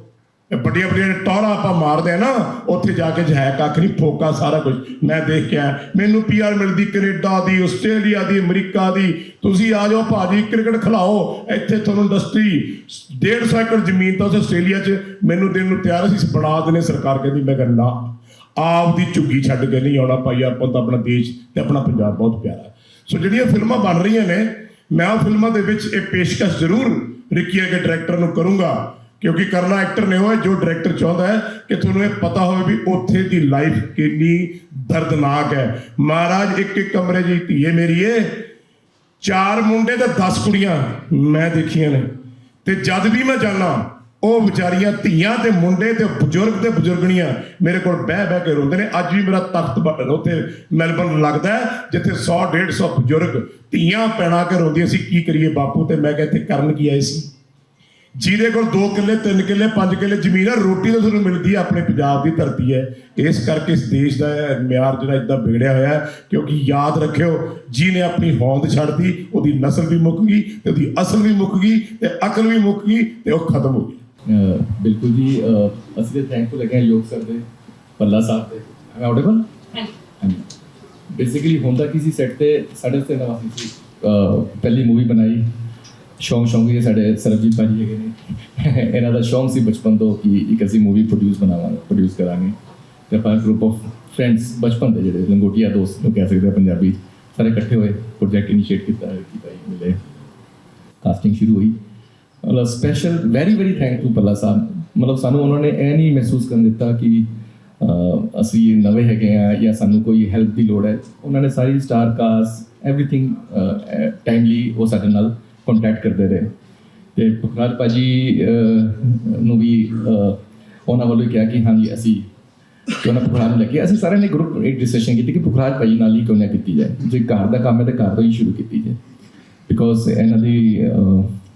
ਇਹ ਵੱਡੀਆਂ ਵੱਡੀਆਂ ਟੌਰਾਂ ਆਪਾਂ ਮਾਰਦੇ ਆ ਨਾ, ਉੱਥੇ ਜਾ ਕੇ ਹੈ ਕੱਖ ਨਹੀਂ, ਫੋਕਾ ਸਾਰਾ ਕੁਝ ਮੈਂ ਦੇਖ ਕੇ ਆਇਆ। ਮੈਨੂੰ ਪੀਆਰ ਮਿਲਦੀ, ਕੈਨੇਡਾ ਦੀ, ਆਸਟ੍ਰੇਲੀਆ ਦੀ, ਅਮਰੀਕਾ ਦੀ। ਤੁਸੀਂ ਆ ਜਾਓ, ਭਾਜੀ, ਕ੍ਰਿਕਟ ਖਿਲਾਓ। ਇੱਥੇ ਤੁਹਾਨੂੰ ਇੰਡਸਟਰੀ 150 ਏਕੜ ਜ਼ਮੀਨ ਤਾਂ ਉਸ ਆਸਟ੍ਰੇਲੀਆ 'ਚ ਮੈਨੂੰ ਦੇਣ ਨੂੰ ਤਿਆਰ ਸੀ ਬਣਾ ਦੇਣੇ ਸਰਕਾਰ ਕਹਿੰਦੀ, ਮੈਂ ਕਹਿੰਦਾ ਆਪ ਦੀ ਝੁੱਗੀ ਛੱਡ ਕੇ ਨਹੀਂ ਆਉਣਾ ਭਾਈ, ਆਪਾਂ ਤਾਂ ਆਪਣਾ ਦੇਸ਼ ਤੇ ਆਪਣਾ ਪੰਜਾਬ ਬਹੁਤ ਪਿਆਰਾ ਸੋ ਜਿਹੜੀਆਂ ਫਿਲਮਾਂ ਬਣ ਰਹੀਆਂ ਨੇ, ਮੈਂ ਉਹ ਫਿਲਮਾਂ ਦੇ ਵਿੱਚ ਇਹ ਪੇਸ਼ਕਸ਼ ਜ਼ਰੂਰ ਰਿੱਕੀ ਅਗੇ ਡਾਇਰੈਕਟਰ ਨੂੰ ਕਰੂੰਗਾ, ਕਿਉਂਕਿ ਕਰਨਾ ਐਕਟਰ ਨੇ ਉਹ ਹੈ ਜੋ ਡਾਇਰੈਕਟਰ ਚਾਹੁੰਦਾ ਹੈ ਕਿ ਤੁਹਾਨੂੰ ਇਹ ਪਤਾ ਹੋਵੇ ਵੀ ਉੱਥੇ ਦੀ ਲਾਈਫ ਕਿੰਨੀ ਦਰਦਨਾਕ ਹੈ। ਮਹਾਰਾਜ, ਇੱਕ ਇੱਕ ਕਮਰੇ ਦੀ ਧੀਏ ਮੇਰੀ ਏ, ਚਾਰ ਮੁੰਡੇ ਤੇ 10 ਕੁੜੀਆਂ ਮੈਂ ਦੇਖੀਆਂ ਨੇ। ਤੇ ਜਦ ਵੀ ਮੈਂ ਜਾਣਾ ਉਹ ਵਿਚਾਰੀਆਂ ਧੀਆਂ ਤੇ ਮੁੰਡੇ ਤੇ ਬਜ਼ੁਰਗ ਤੇ ਬਜ਼ੁਰਗਣੀਆਂ ਮੇਰੇ ਕੋਲ ਬਹਿ ਬਹਿ ਕੇ ਰੋਂਦੇ ਨੇ। ਅੱਜ ਵੀ ਮੇਰਾ ਤਖਤ ਉੱਥੇ ਮੈਲਬਨ ਲੱਗਦਾ ਹੈ, ਜਿੱਥੇ 100 150 ਬਜ਼ੁਰਗ ਧੀਆਂ ਪੈਣਾ ਕੇ ਰੋਂਦੀਆਂ ਸੀ ਕੀ ਕਰੀਏ ਬਾਪੂ? ਤੇ ਮੈਂ ਕਿਹਾ ਇੱਥੇ ਕਰਨ ਕੀ ਆਏ ਸੀ? ਜਿਹਦੇ ਕੋਲ 2 ਕਿੱਲੇ 3 ਕਿੱਲੇ 5 ਕਿੱਲੇ ਜ਼ਮੀਨ ਆ ਰੋਟੀ ਤਾਂ ਤੁਹਾਨੂੰ ਮਿਲਦੀ ਹੈ ਆਪਣੇ ਪੰਜਾਬ ਦੀ ਧਰਤੀ ਹੈ। ਇਸ ਕਰਕੇ ਇਸ ਦੇਸ਼ ਦਾ ਮਿਆਰ ਜਿਹੜਾ ਇਦਾਂ ਵਿਗੜਿਆ ਹੋਇਆ ਕਿਉਂਕਿ ਯਾਦ ਰੱਖਿਓ ਜਿਹਨੇ ਆਪਣੀ ਹੋਂਦ ਛੱਡਤੀ ਉਹਦੀ ਨਸਲ ਵੀ ਮੁੱਕ ਗਈ ਤੇ ਉਹਦੀ ਅਸਲ ਵੀ ਮੁੱਕ ਗਈ ਤੇ ਅਕਲ ਵੀ ਮੁੱਕ ਗਈ ਤੇ ਉਹ ਖਤਮ ਹੋ ਗਈ। ਬਿਲਕੁਲ ਜੀ ਅਸੀਂ ਤੇ ਥੈਂਕਫੁਲ ਹੈਗੇ ਯੋਗ ਸਰ ਦੇ ਪੱਲਾ ਸਾਹਿਬ ਤੇ ਆਮ ਆਡੀਬਲ ਹਾਂਜੀ। ਬੇਸਿਕਲੀ ਹੁੰਦਾ ਕੀ ਸੀ ਸੈੱਟ ਤੇ ਸਾਡੇ ਤੇ ਨਵਾਂ ਸੀ। ਪਹਿਲੀ ਮੂਵੀ ਬਣਾਈ। ਸ਼ੌਂਕ ਸ਼ੌਂਕ ਇਹ ਸਾਡੇ ਸਰਬਜੀਤ ਭਾਜੀ ਹੈਗੇ ਨੇ। ਇਹਨਾਂ ਦਾ ਸ਼ੌਂਕ ਸੀ ਬਚਪਨ ਤੋਂ ਕਿ ਇੱਕ ਅਸੀਂ ਮੂਵੀ ਪ੍ਰੋਡਿਊਸ ਬਣਾਵਾਂਗੇ ਪ੍ਰੋਡਿਊਸ ਕਰਾਂਗੇ। ਤੇ ਆਪਾਂ ਗਰੁੱਪ ਆਫ ਫਰੈਂਡਸ ਬਚਪਨ ਦੇ ਜਿਹੜੇ ਲੰਗੋਟੀਆ ਦੋਸਤ ਨੂੰ ਕਹਿ ਸਕਦੇ ਹਾਂ ਪੰਜਾਬੀ ਸਾਰੇ ਇਕੱਠੇ ਹੋਏ ਪ੍ਰੋਜੈਕਟ ਇਨੀਸ਼ੀਏਟ ਕੀਤਾ ਕਿ ਭਾਈ ਮਿਲੇ। ਕਾਸਟਿੰਗ ਸ਼ੁਰੂ ਹੋਈ। ਮਤਲਬ special very very thankful to Palla Sahib ਮਤਲਬ ਸਾਨੂੰ ਉਹਨਾਂ ਨੇ ਇਹ ਨਹੀਂ ਮਹਿਸੂਸ ਕਰਨ ਦਿੱਤਾ ਕਿ ਅਸੀਂ ਨਵੇਂ ਹੈਗੇ ਆ ਜਾਂ ਸਾਨੂੰ ਕੋਈ ਹੈਲਪ ਦੀ ਲੋੜ ਹੈ। ਉਹਨਾਂ ਨੇ ਸਾਰੀ ਸਟਾਰ ਕਾਸਟ ਐਵਰੀਥਿੰਗ ਟਾਈਮਲੀ ਉਹ ਸਾਡੇ ਨਾਲ ਕੰਟੈਕਟ ਕਰਦੇ ਰਹੇ। ਤੇ ਪੁਖਰਾਜ ਭਾਜੀ ਅਹ, ਨੂੰ ਵੀ ਉਹਨਾਂ ਵੱਲੋਂ ਕਿਹਾ ਕਿ ਹਾਂਜੀ ਅਸੀਂ ਕਿਉਂ ਨਾ ਪੁਖਰਾਜ ਨੂੰ ਲੱਗੇ ਅਸੀਂ ਸਾਰਿਆਂ ਨੇ ਗਰੁੱਪ ਇੱਕ ਡਿਸਕਸ਼ਨ ਕੀਤੀ ਕਿ ਪੁਖਰਾਜ ਭਾਜੀ ਨਾਲ ਹੀ ਕਿਉਂ ਨਾ ਕੀਤੀ ਜਾਏ। ਜੇ ਘਰ ਦਾ ਕੰਮ ਹੈ ਤਾਂ ਘਰ ਤੋਂ ਹੀ ਸ਼ੁਰੂ ਕੀਤੀ ਜਾਏ। ਬਿਕੋਜ਼ ਇਹਨਾਂ ਦੀ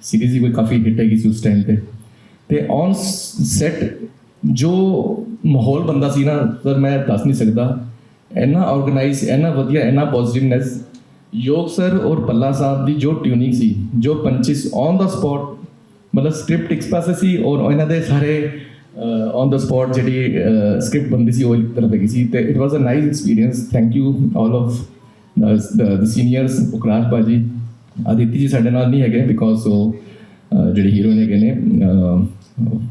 ਸੀਰੀਜ਼ ਹੀ ਕੋਈ ਕਾਫੀ ਹਿੱਟ ਹੈਗੀ ਸੀ ਉਸ ਟਾਈਮ ਤੇ। ਤੇ ਔਨ ਸੈਟ ਜੋ ਮਾਹੌਲ ਬੰਦਾ ਸੀ ਨਾ, ਸਰ ਮੈਂ ਦੱਸ ਨਹੀਂ ਸਕਦਾ, ਇੰਨਾ ਆਰਗੇਨਾਈਜ਼ ਇੰਨਾ ਵਧੀਆ, ਇੰਨਾ ਪੋਜ਼ਿਟਿਵਨੈਸ ਯੋਗ ਸਰ ਔਰ ਪੱਲਾ ਸਾਹਿਬ ਦੀ ਜੋ ਟਿਊਨਿੰਗ ਸੀ, ਜੋ ਪੰਚਿਸ ਔਨ ਦਾ ਸਪੌਟ ਮਤਲਬ ਸਕ੍ਰਿਪਟ ਇੱਕ ਪਾਸੇ ਸੀ ਔਰ ਇਹਨਾਂ ਦੇ ਸਾਰੇ ਔਨ ਦਾ ਸਪੌਟ ਜਿਹੜੀ ਸਕ੍ਰਿਪਟ ਬੰਦੀ ਸੀ ਉਹ ਇੱਕ ਤਰ੍ਹਾਂ ਦੀ ਸੀ। ਤੇ it was a nice experience thank you all of the seniors Yograj Bhaji. Aditi ji ਸਾਡੇ ਨਾਲ ਨਹੀਂ ਹੈਗੇ ਬਿਕੋਜ਼ ਉਹ ਅਹ, ਜਿਹੜੀ ਹੀਰੋਇਨ ਹੈਗੇ ਨੇ ਅਹ,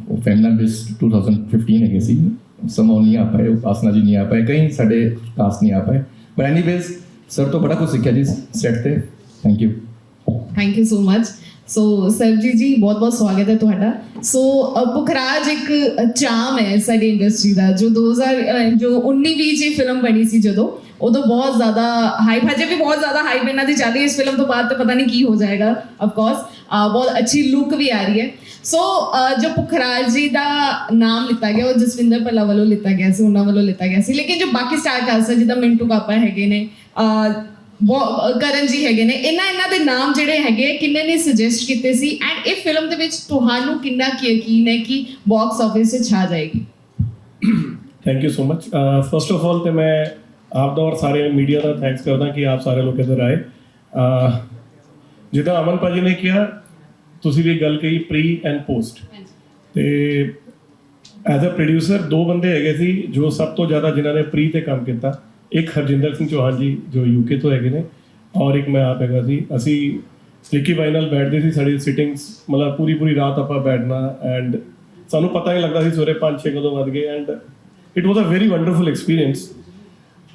ਉਹ ਫੈਮਿਲੀ ਬਿਸ 2015 ਹੈਗੇ ਸੀ। ਸਮੋ ਨਹੀਂ ਆ ਪਾਏ ਉਪਾਸਨਾ ਜੀ ਨਹੀਂ ਆ ਪਾਏ ਕਈ ਸਾਡੇ ਕਾਸਟ ਨਹੀਂ ਆ ਪਾਏ। ਬਟ ਐਨੀਵੇਜ਼ ਸਰ ਤੋਂ ਬੜਾ ਕੁਝ ਸਿੱਖਿਆ ਜੀ ਸੈਟ ਤੇ। Thank you thank you so much so ਸਰਜੀ ਜੀ ਬਹੁਤ ਬਹੁਤ ਸਵਾਗਤ ਹੈ ਤੁਹਾਡਾ। ਸੋ ਅ, ਪੁਖਰਾਜ ਇੱਕ ਅ, ਚਾਮ ਹੈ ਸਾਡੀ ਇੰਡਸਟਰੀ ਦਾ ਜੋ 2000 ਅ, ਜੋ 19 20 ਚ ਫਿਲਮ ਬਣੀ ਸੀ ਜਦੋਂ। ਉਦੋਂ ਬਹੁਤ ਜ਼ਿਆਦਾ ਹਾਈਪ ਹਜੇ ਵੀ ਬਹੁਤ ਜ਼ਿਆਦਾ ਹਾਈਪ ਇਹਨਾਂ ਦੀ ਚੱਲ ਰਹੀ ਹੈ। ਇਸ ਫਿਲਮ ਤੋਂ ਬਾਅਦ ਤਾਂ ਪਤਾ ਨਹੀਂ ਕੀ ਹੋ ਜਾਏਗਾ ਆਫ ਕੋਰਸ ਬਹੁਤ ਅੱਛੀ ਲੁੱਕ ਵੀ ਆ ਰਹੀ ਹੈ। ਸੋ ਜੋ ਪੁਖਰਾਜ ਜੀ ਦਾ ਨਾਮ ਲਿੱਤਾ ਗਿਆ, ਉਹ ਜਸਵਿੰਦਰ ਭੱਲਾ ਵੱਲੋਂ ਲਿੱਤਾ ਗਿਆ ਸੀ, ਉਹਨਾਂ ਵੱਲੋਂ ਲਿੱਤਾ ਗਿਆ ਸੀ। ਲੇਕਿਨ ਜੋ ਬਾਕੀ ਸਟਾਰ ਕਾਸਟ ਹੈ ਮਿੰਟੂ ਕਾਪਾ ਹੈਗੇ ਨੇ ਕਰਨ ਜੀ ਹੈਗੇ ਨੇ, ਇਹਨਾਂ ਇਹਨਾਂ ਦੇ ਨਾਮ ਜਿਹੜੇ ਹੈਗੇ, ਕਿੰਨੇ ਨੇ ਸੁਜੈਸਟ ਕੀਤੇ ਸੀ? ਐਂਡ ਇਹ ਫਿਲਮ ਦੇ ਵਿੱਚ ਤੁਹਾਨੂੰ ਕਿੰਨਾ ਕੀ ਯਕੀਨ ਹੈ ਕਿ ਬਾਕਸ ਆਫਿਸ 'ਚ ਛਾ ਜਾਏਗੀ? Thank you so much first of all ਤੇ ਮੈਂ ਆਪ ਦਾ ਔਰ ਸਾਰੇ ਮੀਡੀਆ ਦਾ ਥੈਂਕਸ ਕਰਦਾ ਕਿ ਆਪ ਸਾਰੇ ਲੋਕ ਇੱਧਰ ਆਏ। ਜਿੱਦਾਂ ਅਮਨ ਭਾਜੀ ਨੇ ਕਿਹਾ ਤੁਸੀਂ ਵੀ ਗੱਲ ਕਹੀ ਪ੍ਰੀ ਐਂਡ ਪੋਸਟ ਤੇ ਐਜ਼ ਅ ਪ੍ਰੋਡਿਊਸਰ ਦੋ ਬੰਦੇ ਹੈਗੇ ਸੀ ਜੋ ਸਭ ਤੋਂ ਜ਼ਿਆਦਾ ਜਿਨ੍ਹਾਂ ਨੇ ਪ੍ਰੀ ਤੇ ਕੰਮ ਕੀਤਾ। ਇੱਕ ਹਰਜਿੰਦਰ ਸਿੰਘ ਚੌਹਾਨ ਜੀ ਜੋ ਯੂਕੇ ਤੋਂ ਹੈਗੇ ਨੇ ਔਰ ਇੱਕ ਮੈਂ ਆਪ ਹੈਗਾ ਸੀ। ਅਸੀਂ ਸਲਿੱਕੀ ਬਾਈ ਨਾਲ ਬੈਠਦੇ ਸੀ ਸਾਡੀ ਸਿਟਿੰਗਸ ਮਤਲਬ ਪੂਰੀ ਪੂਰੀ ਰਾਤ ਆਪਾਂ ਬੈਠਣਾ ਐਂਡ ਸਾਨੂੰ ਪਤਾ ਨਹੀਂ ਲੱਗਦਾ ਸੀ ਸਵੇਰੇ 5-6 ਕਦੋਂ ਵੱਜ ਗਏ and it was a very wonderful experience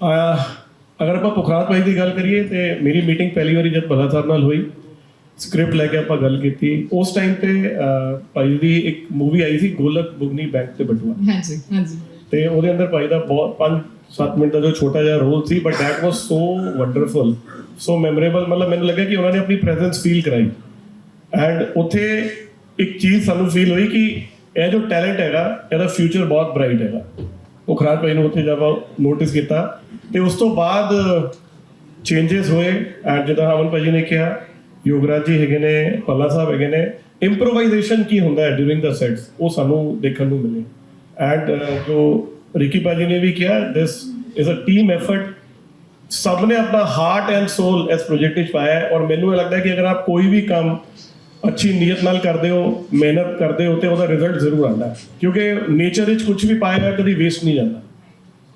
ਅਗਰ ਆਪਾਂ ਪੁਖਰਾਤ ਭਾਈ ਦੀ ਗੱਲ ਕਰੀਏ ਤੇ ਮੇਰੀ ਮੀਟਿੰਗ ਪਹਿਲੀ ਵਾਰੀ ਜਦ ਭਲਾ ਸਾਹਿਬ ਨਾਲ ਹੋਈ ਸਕ੍ਰਿਪਟ ਲੈ ਕੇ ਆਪਾਂ ਗੱਲ ਕੀਤੀ ਉਸ ਟਾਈਮ ਤੇ ਭਾਈ ਦੀ ਇੱਕ ਮੂਵੀ ਆਈ ਸੀ ਗੋਲਕ ਬੁਗਨੀ ਬੈਂਕ ਤੇ ਬਟੂਆ। ਹਾਂਜੀ ਹਾਂਜੀ। ਤੇ ਉਹਦੇ ਅੰਦਰ ਭਾਈ ਦਾ ਬਹੁਤ 5-7 ਮਿੰਟ ਦਾ ਜੋ ਛੋਟਾ ਜਿਹਾ role C but that was so wonderful so memorable ਮਤਲਬ ਮੈਨੂੰ ਲੱਗਾ ਕਿ ਉਹਨਾਂ ਨੇ ਆਪਣੀ ਪ੍ਰੈਜ਼ੈਂਸ ਫੀਲ ਕਰਾਈ। ਐਂਡ ਉੱਥੇ ਇੱਕ ਚੀਜ਼ ਸਾਨੂੰ ਫੀਲ ਹੋਈ ਕਿ ਇਹ ਜੋ ਟੈਲੈਂਟ ਹੈਗਾ ਇਹਦਾ ਫਿਊਚਰ ਬਹੁਤ ਬ੍ਰਾਈਟ ਹੈਗਾ। ਉਹ ਖਰਾਬ ਭਾਈ ਨੂੰ, ਉੱਥੇ ਜਦ ਨੋਟਿਸ ਕੀਤਾ। ਤੇ ਉਸ ਤੋਂ ਬਾਅਦ ਚੇਂਜਸ ਹੋਏ ਐਂਡ ਜਿੱਦਾਂ ਅਮਨ ਭਾਜੀ ਨੇ ਕਿਹਾ, ਯੋਗਰਾਜ ਜੀ ਹੈਗੇ ਨੇ, ਪੱਲਾ ਸਾਹਿਬ ਹੈਗੇ ਨੇ ਇੰਪਰੋਵਾਈਜ਼ੇਸ਼ਨ ਕੀ ਹੁੰਦਾ ਹੈ ਡਿਊਰਿੰਗ ਦਾ ਸੈਟਸ ਉਹ ਸਾਨੂੰ ਦੇਖਣ ਨੂੰ ਮਿਲੇ। ਐਂਡ ਜੋ ਰਿਕੀ ਭਾਜੀ ਨੇ ਵੀ ਕਿਹਾ this is a team effort ਸਭ ਨੇ ਆਪਣਾ ਹਾਰਟ ਐਂਡ ਸੋਲ ਇਸ ਪ੍ਰੋਜੈਕਟ ਵਿੱਚ ਪਾਇਆ ਹੈ। ਔਰ ਮੈਨੂੰ ਇਹ ਲੱਗਦਾ ਹੈ ਕਿ ਅਗਰ ਆਪ ਕੋਈ ਵੀ ਕੰਮ ਅੱਛੀ ਨੀਅਤ ਨਾਲ ਕਰਦੇ ਹੋ ਮਿਹਨਤ ਕਰਦੇ ਹੋ ਤੇ ਉਹਦਾ ਰਿਜ਼ਲਟ ਜ਼ਰੂਰ ਆਉਂਦਾ ਕਿਉਂਕਿ ਨੇਚਰ ਵਿੱਚ ਕੁਝ ਵੀ ਪਾਇਆ ਕਦੀ ਵੇਸਟ ਨਹੀਂ ਜਾਂਦਾ।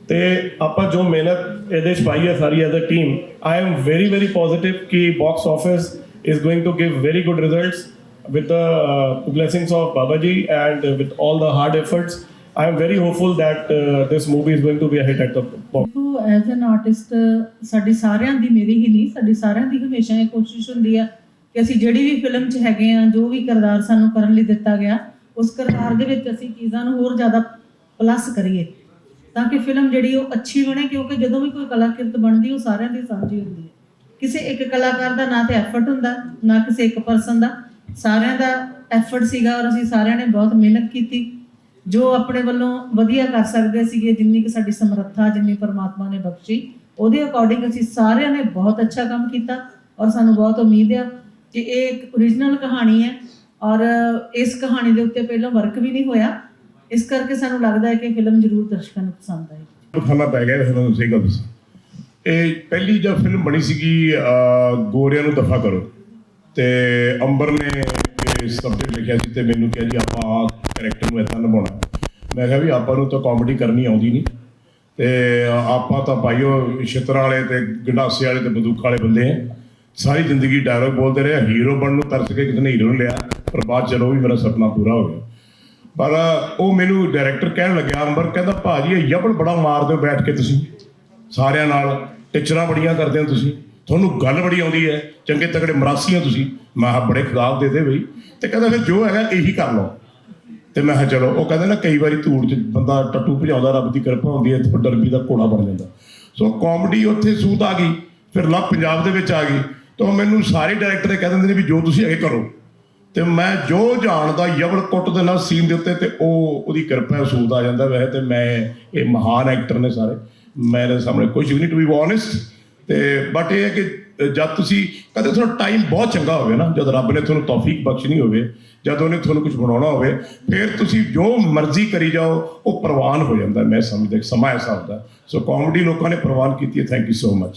ਤੇ ਆਪਾਂ ਜੋ ਮਿਹਨਤ ਇਹਦੇ ਚ ਪਾਈ ਹੈ ਸਾਰੀ as a team I am very very positive ਕਿ box office is going to give very good results with the uh, blessings of Babaji and uh, with all the hard efforts, I am very hopeful that uh, this movie is going to be a hit at the box. ਦੇਖੋ as an ਸਾਡੀ ਸਾਰਿਆਂ ਦੀ ਮੇਰੀ ਹੀ ਨਹੀਂ ਸਾਡੀ ਸਾਰਿਆਂ ਦੀ ਹਮੇਸ਼ਾ ਇਹ ਕੋਸ਼ਿਸ਼ ਹੁੰਦੀ ਆ ਕਿ ਅਸੀਂ ਜਿਹੜੀ ਵੀ ਫਿਲਮ 'ਚ ਹੈਗੇ ਆ ਜੋ ਵੀ ਕਿਰਦਾਰ ਸਾਨੂੰ ਕਰਨ ਲਈ ਦਿੱਤਾ ਗਿਆ, ਉਸ ਕਿਰਦਾਰ ਦੇ ਵਿੱਚ ਅਸੀਂ ਚੀਜ਼ਾਂ ਨੂੰ ਹੋਰ ਜ਼ਿਆਦਾ ਪਲੱਸ ਕਰੀਏ ਤਾਂ ਕਿ ਫਿਲਮ ਜਿਹੜੀ ਉਹ ਅੱਛੀ ਬਣੇ, ਕਿਉਂਕਿ ਜਦੋਂ ਵੀ ਕੋਈ ਕਲਾਕਿਰਤ ਬਣਦੀ, ਉਹ ਸਾਰਿਆਂ ਦੀ ਸਾਂਝੀ ਹੁੰਦੀ ਹੈ। ਕਿਸੇ ਇੱਕ ਕਲਾਕਾਰ ਦਾ ਨਾ ਤੇ ਐਫਰਟ ਹੁੰਦਾ, ਨਾ ਕਿਸੇ ਇੱਕ ਪਰਸਨ ਦਾ। ਸਾਰਿਆਂ ਦਾ ਐਫਰਟ ਸੀਗਾ ਔਰ ਅਸੀਂ ਸਾਰਿਆਂ ਨੇ ਬਹੁਤ ਮਿਹਨਤ ਕੀਤੀ। ਜੋ ਆਪਣੇ ਵੱਲੋਂ ਵਧੀਆ ਕਰ ਸਕਦੇ ਸੀਗੇ, ਜਿੰਨੀ ਕਿ ਸਾਡੀ ਸਮਰੱਥਾ, ਜਿੰਨੀ ਪਰਮਾਤਮਾ ਨੇ ਬਖਸ਼ੀ, ਉਹਦੇ ਅਕੋਰਡਿੰਗ ਅਸੀਂ ਸਾਰਿਆਂ ਨੇ ਬਹੁਤ ਅੱਛਾ ਕੰਮ ਕੀਤਾ ਔਰ ਸਾਨੂੰ ਬਹੁਤ ਉਮੀਦ ਹੈ ਕਿ ਇਹ ਇੱਕ ਓਰੀਜਨਲ ਕਹਾਣੀ ਹੈ ਔਰ ਇਸ ਕਹਾਣੀ ਦੇ ਉੱਤੇ ਪਹਿਲਾਂ ਵਰਕ ਵੀ ਨਹੀਂ ਹੋਇਆ। ਇਸ ਕਰਕੇ ਸਾਨੂੰ ਲੱਗਦਾ ਹੈ ਕਿ ਫਿਲਮ ਜ਼ਰੂਰ ਦਰਸ਼ਕਾਂ ਨੂੰ ਪਸੰਦ ਆਏਗੀ। ਖਾਣਾ ਪੈ ਗਿਆ ਤੁਹਾਨੂੰ ਸਹੀ ਗੱਲ ਦੱਸਾਂ। ਇਹ ਪਹਿਲੀ ਜਦ ਫਿਲਮ ਬਣੀ ਸੀਗੀ ਗੋਰਿਆਂ ਨੂੰ ਦਫਾ ਕਰੋ। ਤੇ ਅੰਬਰ ਨੇ ਸਬਜੈਕਟ ਲਿਖਿਆ ਸੀ ਤੇ ਮੈਨੂੰ ਕਿਹਾ ਜੀ, ਆਪਾਂ ਆਹ ਕੈਰੈਕਟਰ ਨੂੰ ਇਦਾਂ ਨਿਭਾਉਣਾ। ਮੈਂ ਕਿਹਾ ਵੀ ਆਪਾਂ ਨੂੰ ਤਾਂ ਕਾਮੇਡੀ ਕਰਨੀ ਆਉਂਦੀ ਨਹੀਂ। ਤੇ ਆਪਾਂ ਤਾਂ ਭਾਈਓ ਛਿੱਤਰਾਂ ਵਾਲੇ ਤੇ, ਗੰਡਾਸੇ ਵਾਲੇ ਤੇ, ਬੰਦੂਕ ਵਾਲੇ ਬੰਦੇ ਆ। ਸਾਰੀ ਜ਼ਿੰਦਗੀ ਡਾਇਲੌਗ ਬੋਲਦੇ ਰਹੇ ਹੀਰੋ ਬਣਨ ਨੂੰ ਤਰਸ ਕੇ ਕਿਸੇ ਨੇ ਹੀਰੋ ਲਿਆ, ਪਰ ਬਾਅਦ ਚਲੋ ਵੀ ਮੇਰਾ ਸੁਪਨਾ ਪੂਰਾ ਹੋ ਗਿਆ। ਪਰ ਉਹ ਮੈਨੂੰ ਡਾਇਰੈਕਟਰ ਕਹਿਣ ਲੱਗਿਆ ਅੰਬਰ ਕਹਿੰਦਾ, ਭਾਜੀ, ਇਹ ਯਬਲ ਬੜਾ ਮਾਰਦੇ ਹੋ ਬੈਠ ਕੇ ਤੁਸੀਂ। ਸਾਰਿਆਂ ਨਾਲ ਟਿਚਰਾਂ ਬੜੀਆਂ ਕਰਦੇ ਹੋ ਤੁਸੀਂ। ਤੁਹਾਨੂੰ ਗੱਲ ਬੜੀ ਆਉਂਦੀ ਹੈ। ਚੰਗੇ ਤਕੜੇ ਮਰਾਸੀ ਹੋ ਤੁਸੀਂ। ਮੈਂ ਕਿਹਾ, ਬੜੇ ਖਿਲਾਫ ਦੇ ਦੇ ਬਈ। ਤੇ ਕਹਿੰਦਾ, ਫਿਰ ਜੋ ਹੈਗਾ, ਇਹੀ ਕਰ ਲਓ। ਤੇ ਮੈਂ ਕਿਹਾ, ਚਲੋ। ਉਹ ਕਹਿੰਦੇ ਨਾ, ਕਈ ਵਾਰੀ ਧੂੜ 'ਚ ਬੰਦਾ ਟੱਟੂ ਭਜਾਉਂਦਾ, ਰੱਬ ਦੀ ਕਿਰਪਾ ਹੁੰਦੀ ਹੈ ਤੇ ਡਰਬੀ ਦਾ ਘੋੜਾ ਬਣ ਜਾਂਦਾ। ਸੋ ਕਾਮੇਡੀ ਉੱਥੇ ਸੂਤ ਆ ਗਈ। ਫਿਰ ਲੱਭ ਪੰਜਾਬ ਦੇ ਵਿੱਚ ਆ ਗਈ। ਤਾਂ ਮੈਨੂੰ ਸਾਰੇ ਡਾਇਰੈਕਟਰ ਕਹਿ ਦਿੰਦੇ ਨੇ ਵੀ ਜੋ ਤੁਸੀਂ ਅੱਗੇ ਕਰੋ। ਤੇ ਮੈਂ ਜੋ ਜਾਣਦਾ ਯਵਲ ਕੁੱਟ ਦੇ ਨਾਲ ਸੀਨ ਦੇ ਉੱਤੇ ਤੇ ਉਹ ਉਹਦੀ ਕਿਰਪਾ ਸੂਦ ਆ ਜਾਂਦਾ ਵੈਸੇ ਤੇ ਮੈਂ ਇਹ ਮਹਾਨ ਐਕਟਰ ਨੇ ਸਾਰੇ। ਮੇਰੇ ਸਾਹਮਣੇ ਕੁਝ ਵੀ ਨਹੀਂ ਟੂ ਬੀ ਓਨੈਸਟ ਤੇ ਬਟ ਇਹ ਹੈ ਕਿ ਜਦ ਤੁਸੀਂ ਕਦੇ ਤੁਹਾਡਾ ਟਾਈਮ ਬਹੁਤ ਚੰਗਾ ਹੋਵੇ ਨਾ, ਜਦ ਰੱਬ ਨੇ ਤੁਹਾਨੂੰ ਤੌਫੀਕ ਬਖਸ਼ਣੀ ਹੋਵੇ, ਜਦ ਉਹਨੇ ਤੁਹਾਨੂੰ ਕੁਝ ਬਣਾਉਣਾ ਹੋਵੇ, ਫਿਰ ਤੁਸੀਂ ਜੋ ਮਰਜ਼ੀ ਕਰੀ ਜਾਓ, ਉਹ ਪ੍ਰਵਾਨ ਹੋ ਜਾਂਦਾ ਮੈਂ ਸਮਝਦਾ ਸਮਾਂ ਐਸਾ ਹੁੰਦਾ ਸੋ ਕਾਮੇਡੀ ਲੋਕਾਂ ਨੇ ਪ੍ਰਵਾਨ ਕੀਤੀ ਹੈ ਥੈਂਕ ਯੂ ਸੋ ਮਚ